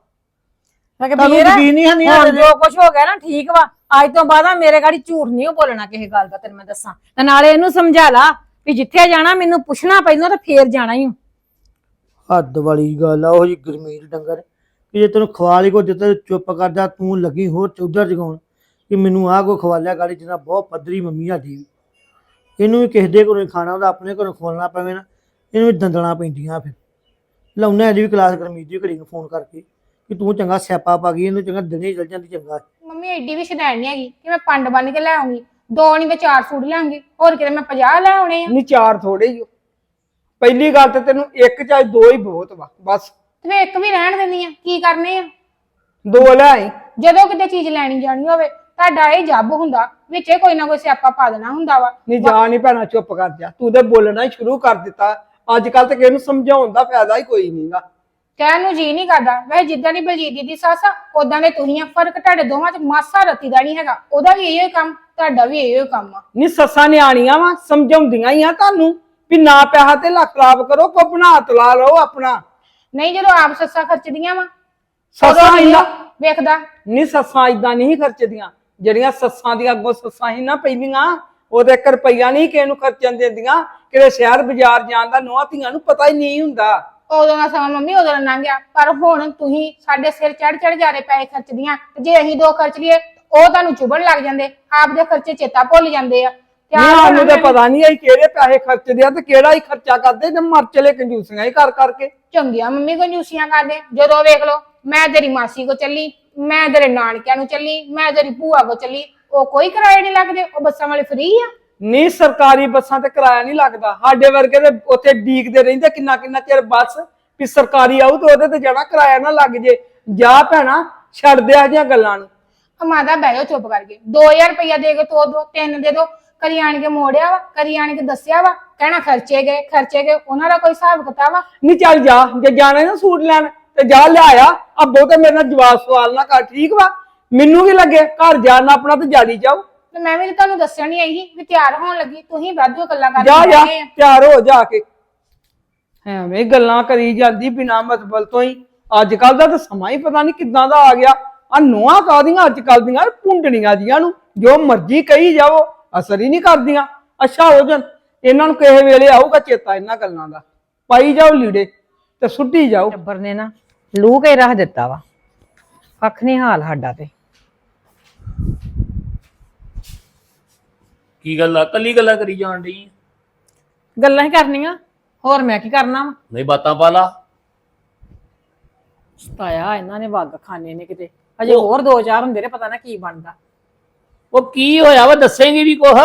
Speaker 2: ਮੈਂ ਕਿ
Speaker 3: ਤੁਹਾਨੂੰ
Speaker 2: ਵੀਰ
Speaker 3: ਯਕੀਨ ਨਹੀਂ ਹਨੀ
Speaker 2: ਹੁਣ ਜੋ ਕੁਝ ਹੋ ਗਿਆ ਨਾ ਠੀਕ ਵਾ। ਅੱਜ ਤੋਂ ਬਾਅਦ ਆ ਮੇਰੇ ਗਾੜੀ ਝੂਠ ਨਹੀਂ ਉਹ ਬੋਲਣਾ ਕਿਸੇ ਗੱਲ ਦਾ ਤੈਨੂੰ ਮੈਂ ਦੱਸਾਂ। ਤੇ ਨਾਲੇ ਇਹਨੂੰ ਸਮਝਾ ਲਾ ਵੀ ਜਿੱਥੇ ਜਾਣਾ ਮੈਨੂੰ ਪੁੱਛਣਾ ਪਹਿਲਾਂ ਤੇ ਫੇਰ ਜਾਣਾ ਹੀ
Speaker 3: ਹੱਦ ਵਾਲੀ ਗੱਲ ਆ ਉਹ ਜੀ ਗਰਮੀਤ ਡੰਗਰ। ਕਿ ਜੇ ਤੈਨੂੰ ਖਵਾ ਲਈ ਕੋ ਦਿੱਤਾ ਚੁੱਪ ਕਰ ਜਾ ਤੂੰ ਲੱਗੀ ਹੋਰ ਚੌਧਰ ਜਗਾਉਣ। ਕਿ ਮੈਨੂੰ ਆਹ ਕੋ ਖਵਾਲਿਆ ਗਾੜੀ ਜਿੰਨਾ ਬਹੁਤ ਪੱਧਰੀ ਮੰਮੀ ਸਾਡੀ ਵੀ ਇਹਨੂੰ ਵੀ ਕਿਸੇ ਦੇ ਘਰੋਂ ਹੀ ਖਾਣਾ ਉਹਦਾ ਆਪਣੇ ਘਰੋਂ ਖਵਾਉਣਾ ਪਵੇ ਨਾ ਇਹਨੂੰ ਵੀ ਦੰਦਣਾ ਪੈਂਦੀਆਂ ਫਿਰ। ਲਾਉਣਾ ਇਹਦੀ ਵੀ ਕਲਾਸ ਗਰਮੀਤ ਦੀ ਘੜੀ ਨੂੰ ਫੋਨ ਕਰਕੇ ਕਿ ਤੂੰ ਚੰਗਾ ਸਿਆਪਾ ਪਾ ਗਈ ਇਹਨੂੰ ਚੰਗਾ ਦਿਨੇ ਚਲ ਜਾਂਦੀ ਚੰਗਾ।
Speaker 4: ਮੰਮੀ ਐਡੀ ਵੀ ਸ਼ਦੈਣ ਨਹੀਂ ਹੈਗੀ ਕਿ ਮੈਂ ਪੰਡ ਬੰਨ ਕੇ ਲੈ ਆਉਂਗੀ ਦੋ ਨਹੀਂ ਮੈਂ ਚਾਰ ਸੂਟ ਲਿਆਂਗੀ ਹੋਰ ਕਿਤੇ ਮੈਂ 50 ਲੈ ਆਉਣੇ ਆ।
Speaker 5: ਨਹੀਂ ਚਾਰ ਥੋੜੇ ਹੀ ਓ। ਪਹਿਲੀ ਗੱਲ ਤੇ ਤੈਨੂੰ ਇੱਕ ਚਾਹੇ ਦੋ ਹੀ ਬਹੁਤ ਵਾ ਬਸ।
Speaker 4: ਤੇ ਫਿਰ ਇੱਕ ਵੀ ਰਹਿਣ ਦਿੰਦੀ ਆ ਕੀ ਕਰਨੇ ਆ?
Speaker 5: ਦੋ ਲੈ ਆਈ।
Speaker 4: ਜਦੋਂ ਕਿਤੇ ਚੀਜ਼ ਲੈਣੀ ਜਾਣੀ ਹੋਵੇ ਤੁਹਾਡਾ ਇਹ ਜੱਬ ਹੁੰਦਾ ਵਿੱਚੇ ਕੋਈ ਨਾ ਕੋਈ ਸਿਆਪਾ ਪਾ ਦੇਣਾ ਹੁੰਦਾ ਵਾ।
Speaker 5: ਨਹੀਂ ਜਾ ਨਹੀਂ ਭੈਣਾ ਚੁੱਪ ਕਰ ਜਾ। ਤੂੰ ਤੇ ਬੋਲਣਾ ਹੀ ਸ਼ੁਰੂ ਕਰ ਦਿੱਤਾ। ਅੱਜ ਕੱਲ ਤੇ ਕਿਸੇ ਨੂੰ ਸਮਝਾਉਣ ਦਾ ਫਾਇਦਾ ਹੀ ਕੋਈ ਨਹੀਂਗਾ
Speaker 4: ਕਹਿਣ ਨੂੰ ਜੀ ਨਹੀਂ ਕਰਦਾ। ਵੈਸੇ ਜਿੱਦਾਂ ਦੀ ਬਲਜੀਤ ਦੀ ਸੱਸ ਆ ਉਦਾਂ ਦੇ ਤੁਸੀਂ ਆ। ਫ਼ਰਕ ਤੁਹਾਡੇ ਦੋਵਾਂ 'ਚ ਮਾਸਾ ਰੱਤੀ ਦਾ ਨਹੀਂ ਹੈਗਾ। ਉਹਦਾ ਵੀ ਇਹੋ ਹੀ ਕੰਮ ਤੁਹਾਡਾ ਵੀ ਇਹੋ ਹੀ ਕੰਮ ਆ।
Speaker 5: ਨਹੀਂ ਸੱਸਾਂ ਨਿਆਣੀਆਂ ਵਾ ਸਮਝਾਉਂਦੀਆਂ ਹੀ ਆ ਤੁਹਾਨੂੰ ਵੀ ਨਾ ਪੈਸਾ ਤੇ ਲੱਖ ਖਰਾਬ ਕਰੋ ਕੋ ਬਣਾ ਤਲਾ ਲਓ ਆਪਣਾ।
Speaker 4: ਨਹੀਂ ਜਦੋਂ ਆਪ ਸੱਸਾਂ ਖਰਚਦੀਆਂ ਵਾ
Speaker 5: ਸੱਸਾਂ ਇੰਨਾ
Speaker 4: ਵੇਖਦਾ।
Speaker 5: ਨਹੀਂ ਸੱਸਾਂ ਇਦਾਂ ਨਹੀਂ ਖਰਚਦੀਆਂ। ਜਿਹੜੀਆਂ ਸੱਸਾਂ ਦੀਆਂ ਅੱਗੋਂ ਸੱਸਾਂ ਹੀ ਨਾ ਪੈਂਦੀਆਂ ਉਹਦੇ 1 ਰੁਪਈਆ ਨਹੀਂ ਕਿਸੇ ਨੂੰ ਖਰਚਣ ਦਿੰਦੀਆਂ ਕਿਤੇ ਸ਼ਹਿਰ ਬਾਜ਼ਾਰ ਜਾਣ ਦਾ ਨੋਹਾਂ ਧੀਆਂ ਨੂੰ ਪਤਾ ਹੀ ਨਹੀਂ ਹੁੰਦਾ।
Speaker 4: ਉਦੋਂ ਦਾ ਸਮਾਂ ਮੰਮੀ ਉਦੋਂ ਲੰਘ ਗਿਆ ਪਰ ਹੁਣ ਤੁਸੀਂ ਸਾਡੇ ਸਿਰ ਚੜ ਚੜ ਜਾ ਰਹੇ ਪੈਸੇ ਖਰਚਦੀਆਂ ਤੇ ਜੇ ਅਸੀਂ ਦੋ ਖਰਚ ਲਈਏ ਉਹ ਤੁਹਾਨੂੰ ਚੁਭਣ ਲੱਗ ਜਾਂਦੇ ਆਪ ਦੇ ਖਰਚੇ ਚੇਤਾ ਭੁੱਲ ਜਾਂਦੇ ਆ।
Speaker 5: ਸਾਨੂੰ
Speaker 4: ਹੋਣਾ
Speaker 5: ਤਾਂ ਪਤਾ ਨਹੀਂ ਅਸੀਂ ਕਿਹੜੇ ਪੈਸੇ ਖਰਚਦੇ ਆ ਤੇ ਕਿਹੜਾ ਹੀ ਖਰਚਾ ਕਰਦੇ ਤੇ ਮਰ ਚਲੇ ਕੰਜੂਸੀਆਂ ਹੀ ਕਰ ਕਰਕੇ
Speaker 4: ਚੰਗੀਆਂ ਮੰਮੀ ਕੰਜੂਸੀਆਂ ਕਰਦੇ ਜਦੋਂ ਵੇਖ ਲੋ ਮੈਂ ਤੇਰੀ ਮਾਸੀ ਕੋ ਚੱਲੀ ਮੈਂ ਤੇਰੇ ਨਾਨਕਿਆਂ ਨੂੰ ਚੱਲੀ ਮੈਂ ਤੇਰੀ ਭੂਆ ਕੋ ਚੱਲੀ ਉਹ ਕੋਈ ਕਿਰਾਏ ਨਹੀਂ ਲੱਗਦੇ ਉਹ ਬੱਸਾਂ ਵਾਲੇ ਫ੍ਰੀ ਆ।
Speaker 5: ਨਹੀਂ ਸਰਕਾਰੀ ਬੱਸਾਂ ਤੇ ਕਿਰਾਇਆ ਨਹੀਂ ਲੱਗਦਾ। ਸਾਡੇ ਵਰਗੇ ਤੇ ਉੱਥੇ ਡੀਕਦੇ ਰਹਿੰਦੇ ਕਿੰਨਾ ਕਿੰਨਾ ਚਿਰ ਬੱਸ ਵੀ ਸਰਕਾਰੀ ਆਊ ਤੇ ਉਹਦੇ ਤੇ ਜਾਣਾ ਕਿਰਾਇਆ ਨਾ ਲੱਗ ਜੇ। ਜਾ ਭੈਣਾ ਛੱਡ ਦੇ ਆ ਜੀਆਂ ਗੱਲਾਂ ਨੂੰ।
Speaker 4: ਮਾਦਾ ਬਹਿ ਜਾਓ ਚੁੱਪ ਕਰਕੇ। 2000 ਰੁਪਇਆ ਦੇ ਕੇ ਤੋ ਦੋ ਤਿੰਨ ਦੇ ਦੋ। ਕਰੀ ਆਣ ਕੇ ਮੋੜਿਆ ਵਾ ਕਰੀ ਆਣ ਕੇ ਦੱਸਿਆ ਵਾ। ਕਹਿਣਾ ਖਰਚੇ ਗਏ ਖਰਚੇ ਗਏ ਉਹਨਾਂ ਦਾ ਕੋਈ ਹਿਸਾਬ ਕਿਤਾਬ ਵਾ
Speaker 5: ਨਹੀਂ ਚੱਲ ਜਾ ਜੇ ਜਾਣਾ ਨਾ ਸੂਟ ਲੈਣ ਤੇ ਜਾ ਲਿਆਇਆ। ਆ ਬਹੁਤੇ ਮੇਰੇ ਨਾਲ ਜਵਾਬ ਸਵਾਲ ਨਾ ਕਰ ਠੀਕ ਵਾ? ਮੈਨੂੰ ਵੀ ਲੱਗੇ? ਘਰ ਜਾਣ ਆਪਣਾ ਤੇ ਜਾੜੀ ਜਾਓ।
Speaker 4: ਤੇ ਮੈਂ ਵੀ ਤਾਂ ਤੁਹਾਨੂੰ ਦੱਸਣ ਨਹੀਂ ਆਈ ਸੀ ਵੀ ਤਿਆਰ ਹੋਣ ਲੱਗੀ। ਤੁਸੀਂ ਵਾਧੂ ਗੱਲਾਂ
Speaker 5: ਜਾ
Speaker 4: ਕਰਦੇ
Speaker 5: ਜਾ
Speaker 4: ਆ।
Speaker 5: ਤਿਆਰ ਹੋ ਜਾ ਕੇ। ਐਵੇਂ ਗੱਲਾਂ ਕਰੀ ਜਾਂਦੀ ਬਿਨਾ ਮਤਲਬ ਤੋਂ ਹੀ। ਅੱਜ ਕੱਲ ਦਾ ਤਾਂ ਸਮਾਂ ਹੀ ਪਤਾ ਨਹੀਂ ਕਿੱਦਾਂ ਦਾ ਆ ਗਿਆ। ਆ ਨੋਆ ਕਾਦੀਆਂ ਅੱਜ ਕੱਲ ਦੀਆਂ? ਪੁੰਡਣੀਆਂ ਜੀਆਂ ਨੂੰ। ਜੋ ਮਰਜ਼ੀ ਕਹੀ ਜਾਓ ਅਸਰ ਹੀ ਨਹੀਂ ਕਰਦੀਆਂ। ਅੱਛਾ ਹੋ ਜਾਣ ਇਹਨਾਂ ਨੂੰ ਕਿਸੇ ਵੇਲੇ ਆਊਗਾ ਚੇਤਾ ਇਹਨਾਂ ਗੱਲਾਂ ਦਾ। ਪਾਈ ਜਾਓ ਲੀੜੇ ਤੇ ਸੁੱਟੀ ਜਾਓ।
Speaker 2: ਟੱਬਰ ਨੇ ਨਾ ਲੂ ਕੇ ਰੱਖ ਦਿੱਤਾ ਵਾ। ਕੱਖ ਨਹੀਂ ਹਾਲ ਸਾਡਾ ਤੇ।
Speaker 6: ਕੀ ਗੱਲ? ਆ ਕੱਲੀ ਗੱਲਾਂ ਕਰੀ ਜਾਣ ਡਈ?
Speaker 2: ਗੱਲਾਂ ਹੀ ਕਰਨੀਆਂ। ਹੋਰ ਮੈਂ ਕੀ ਕਰਨਾ ਵਾ?
Speaker 6: ਨਹੀਂ ਬਾਤਾਂ ਪਾ ਲਾ।
Speaker 2: ਸਤਾਇਆ ਇਹਨਾਂ ਨੇ ਵੱਗ ਖਾਨੇ ਨੇ ਕਿਤੇ। ਅਜੇ ਹੋਰ ਦੋ ਚਾਰ ਹੁੰਦੇ ਨੇ ਪਤਾ ਨਾ ਕੀ ਬਣਦਾ।
Speaker 6: ਉਹ ਕੀ ਹੋਇਆ ਵਾ? ਦੱਸੇਂਗੀ ਵੀ ਕੁਛ।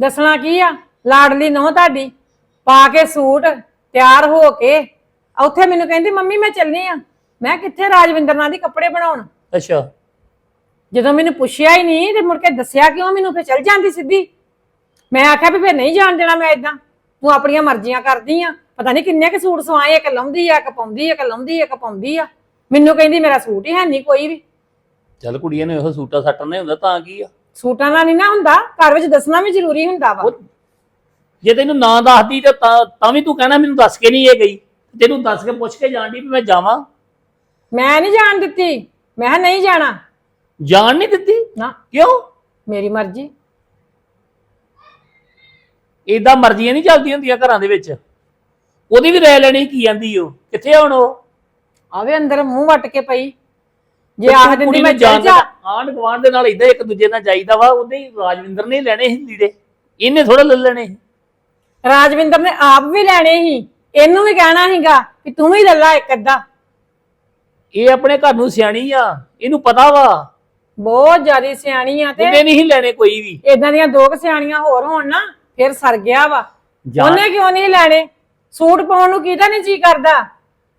Speaker 2: ਦੱਸਣਾ ਕੀ ਆ? ਲਾਡਲੀ ਨੋ ਤੁਹਾਡੀ। ਪਾ ਕੇ ਸੂਟ ਤਿਆਰ ਹੋ ਕੇ ਉੱਥੇ ਮੈਨੂੰ ਕਹਿੰਦੀ ਮੰਮੀ ਮੈਂ ਚੱਲਨੀ ਆ। ਮੈਂ ਕਿੱਥੇ ਰਾਜਵਿੰਦਰ ਨਾਲ ਦੀ ਕੱਪੜੇ ਬਣਾਉਣ?
Speaker 6: ਅੱਛਾ।
Speaker 2: ਜਦੋਂ ਮੈਨੂੰ ਪੁੱਛਿਆ ਹੀ ਨਹੀਂ ਤੇ ਮੁੜ ਕੇ ਦੱਸਿਆ ਕਿਉਂ ਮੈਨੂੰ ਫੇਰ ਚੱਲ ਜਾਂਦੀ ਸਿੱਧੀ। ਮੈਂ ਆਖਿਆ ਵੀ ਫੇਰ ਨਹੀਂ ਜਾਣ ਦੇਣਾ ਮੈਂ ਇਦਾਂ ਤੂੰ ਆਪਣੀਆਂ ਮਰਜ਼ੀਆਂ ਕਰਦੀ ਆ। ਪਤਾ ਨਹੀਂ ਕਿੰਨੇ ਕੁ ਸੂਟ ਸਵਾਏ ਇੱਕ ਲਾਉਂਦੀ ਆ ਇੱਕ ਪਾਉਂਦੀ ਆ ਇੱਕ ਲਾਉਂਦੀ ਆ ਇੱਕ ਪਾਉਂਦੀ ਆ। ਮੈਨੂੰ ਕਹਿੰਦੀ ਮੇਰਾ ਸੂਟ ਹੀ ਹੈ ਨਹੀਂ ਕੋਈ ਵੀ।
Speaker 6: ਚੱਲ ਕੁੜੀਆਂ ਨੂੰ ਇਹੋ ਸੂਟਾ ਸੱਟਣ ਨਹੀਂ ਹੁੰਦਾ ਤਾਂ ਕੀ ਆ?
Speaker 2: ਸੂਟਾਂ ਦਾ ਨਹੀਂ ਨਾ ਹੁੰਦਾ। ਘਰ ਵਿੱਚ ਦੱਸਣਾ ਵੀ ਜ਼ਰੂਰੀ ਹੁੰਦਾ ਵਾ।
Speaker 6: ਉਹ ਜੇ ਤੈਨੂੰ ਨਾ ਦੱਸਦੀ ਤੇ ਤਾਂ ਤਾਂ ਵੀ ਤੂੰ ਕਹਿਣਾ ਮੈਨੂੰ ਦੱਸ ਕੇ ਨਹੀਂ ਇਹ ਗਈ। ਤੈਨੂੰ ਦੱਸ ਕੇ ਪੁੱਛ ਕੇ ਜਾਣਦੀ ਵੀ ਮੈਂ ਜਾਵਾਂ?
Speaker 2: ਮੈਂ ਨਹੀਂ ਜਾਣ ਦਿੱਤੀ। ਮੈਂ ਕਿਹਾ ਨਹੀਂ ਜਾਣਾ।
Speaker 6: ਜਾਣ ਨਹੀਂ ਦਿੱਤੀ?
Speaker 2: ਨਾ।
Speaker 6: ਕਿਉਂ?
Speaker 2: ਮੇਰੀ ਮਰਜ਼ੀ।
Speaker 6: ਏਦਾਂ ਮਰਜ਼ੀਆਂ ਨਹੀਂ ਚੱਲਦੀਆਂ ਹੁੰਦੀਆਂ ਘਰਾਂ ਦੇ ਵਿੱਚ। ਉਹਦੀ ਵੀ ਰਹਿ ਲੈਣੀ ਕੀ ਜਾਂਦੀ ਉਹ? ਕਿੱਥੇ ਹੁਣ ਉਹ?
Speaker 2: ਆਵੇ ਅੰਦਰ ਮੂੰਹ ਵੱਟ ਕੇ ਪਈ। ਜੇ ਆਖ ਦਿੰਦੀ ਮੈਂ ਚੱਲ ਜਾ।
Speaker 6: ਆਂਢ ਗੁਆਂਢ ਦੇ ਨਾਲ ਇਦਾਂ ਇੱਕ ਦੂਜੇ ਨਾਲ ਜਾਈਦਾ ਵਾ ਉਹਦੇ ਹੀ ਰਾਜਵਿੰਦਰ ਨੇ ਲੈਣੇ ਸੀ ਲੀੜੇ। ਇਹਨੇ ਥੋੜਾ ਲੈ ਲੈਣੇ।
Speaker 2: ਰਾਜਵਿੰਦਰ ਨੇ ਆਪ ਵੀ ਲੈਣੇ ਸੀ। ਇਹਨੂੰ ਵੀ ਕਹਿਣਾ ਸੀਗਾ ਕਿ ਤੂੰ ਵੀ ਲੈ ਲਾ ਇੱਕ ਅੱਧਾ।
Speaker 6: ਇਹ ਆਪਣੇ ਘਰ ਨੂੰ ਸਿਆਣੀ ਆ ਇਹਨੂੰ ਪਤਾ ਵਾ।
Speaker 2: ਬਹੁਤ ਜ਼ਿਆਦਾ ਸਿਆਣੀ ਆ ਤੇ
Speaker 6: ਇਹਨੇ ਨਹੀਂ ਲੈਣੇ ਕੋਈ ਵੀ।
Speaker 2: ਇਦਾਂ ਦੀਆਂ ਦੋ ਕੁ ਸਿਆਣੀਆਂ ਹੋਰ ਹੋਣ ਨਾ ਫਿਰ ਸਰ ਗਿਆ ਵਾ।
Speaker 6: ਜਾਣ-
Speaker 2: ਉਹਨੇ ਕਿਉਂ ਨਹੀਂ ਲੈਣੇ? ਸੂਟ ਪਾਉਣ ਨੂੰ ਕਿਹਦਾ ਨਹੀਂ ਜੀ ਕਰਦਾ?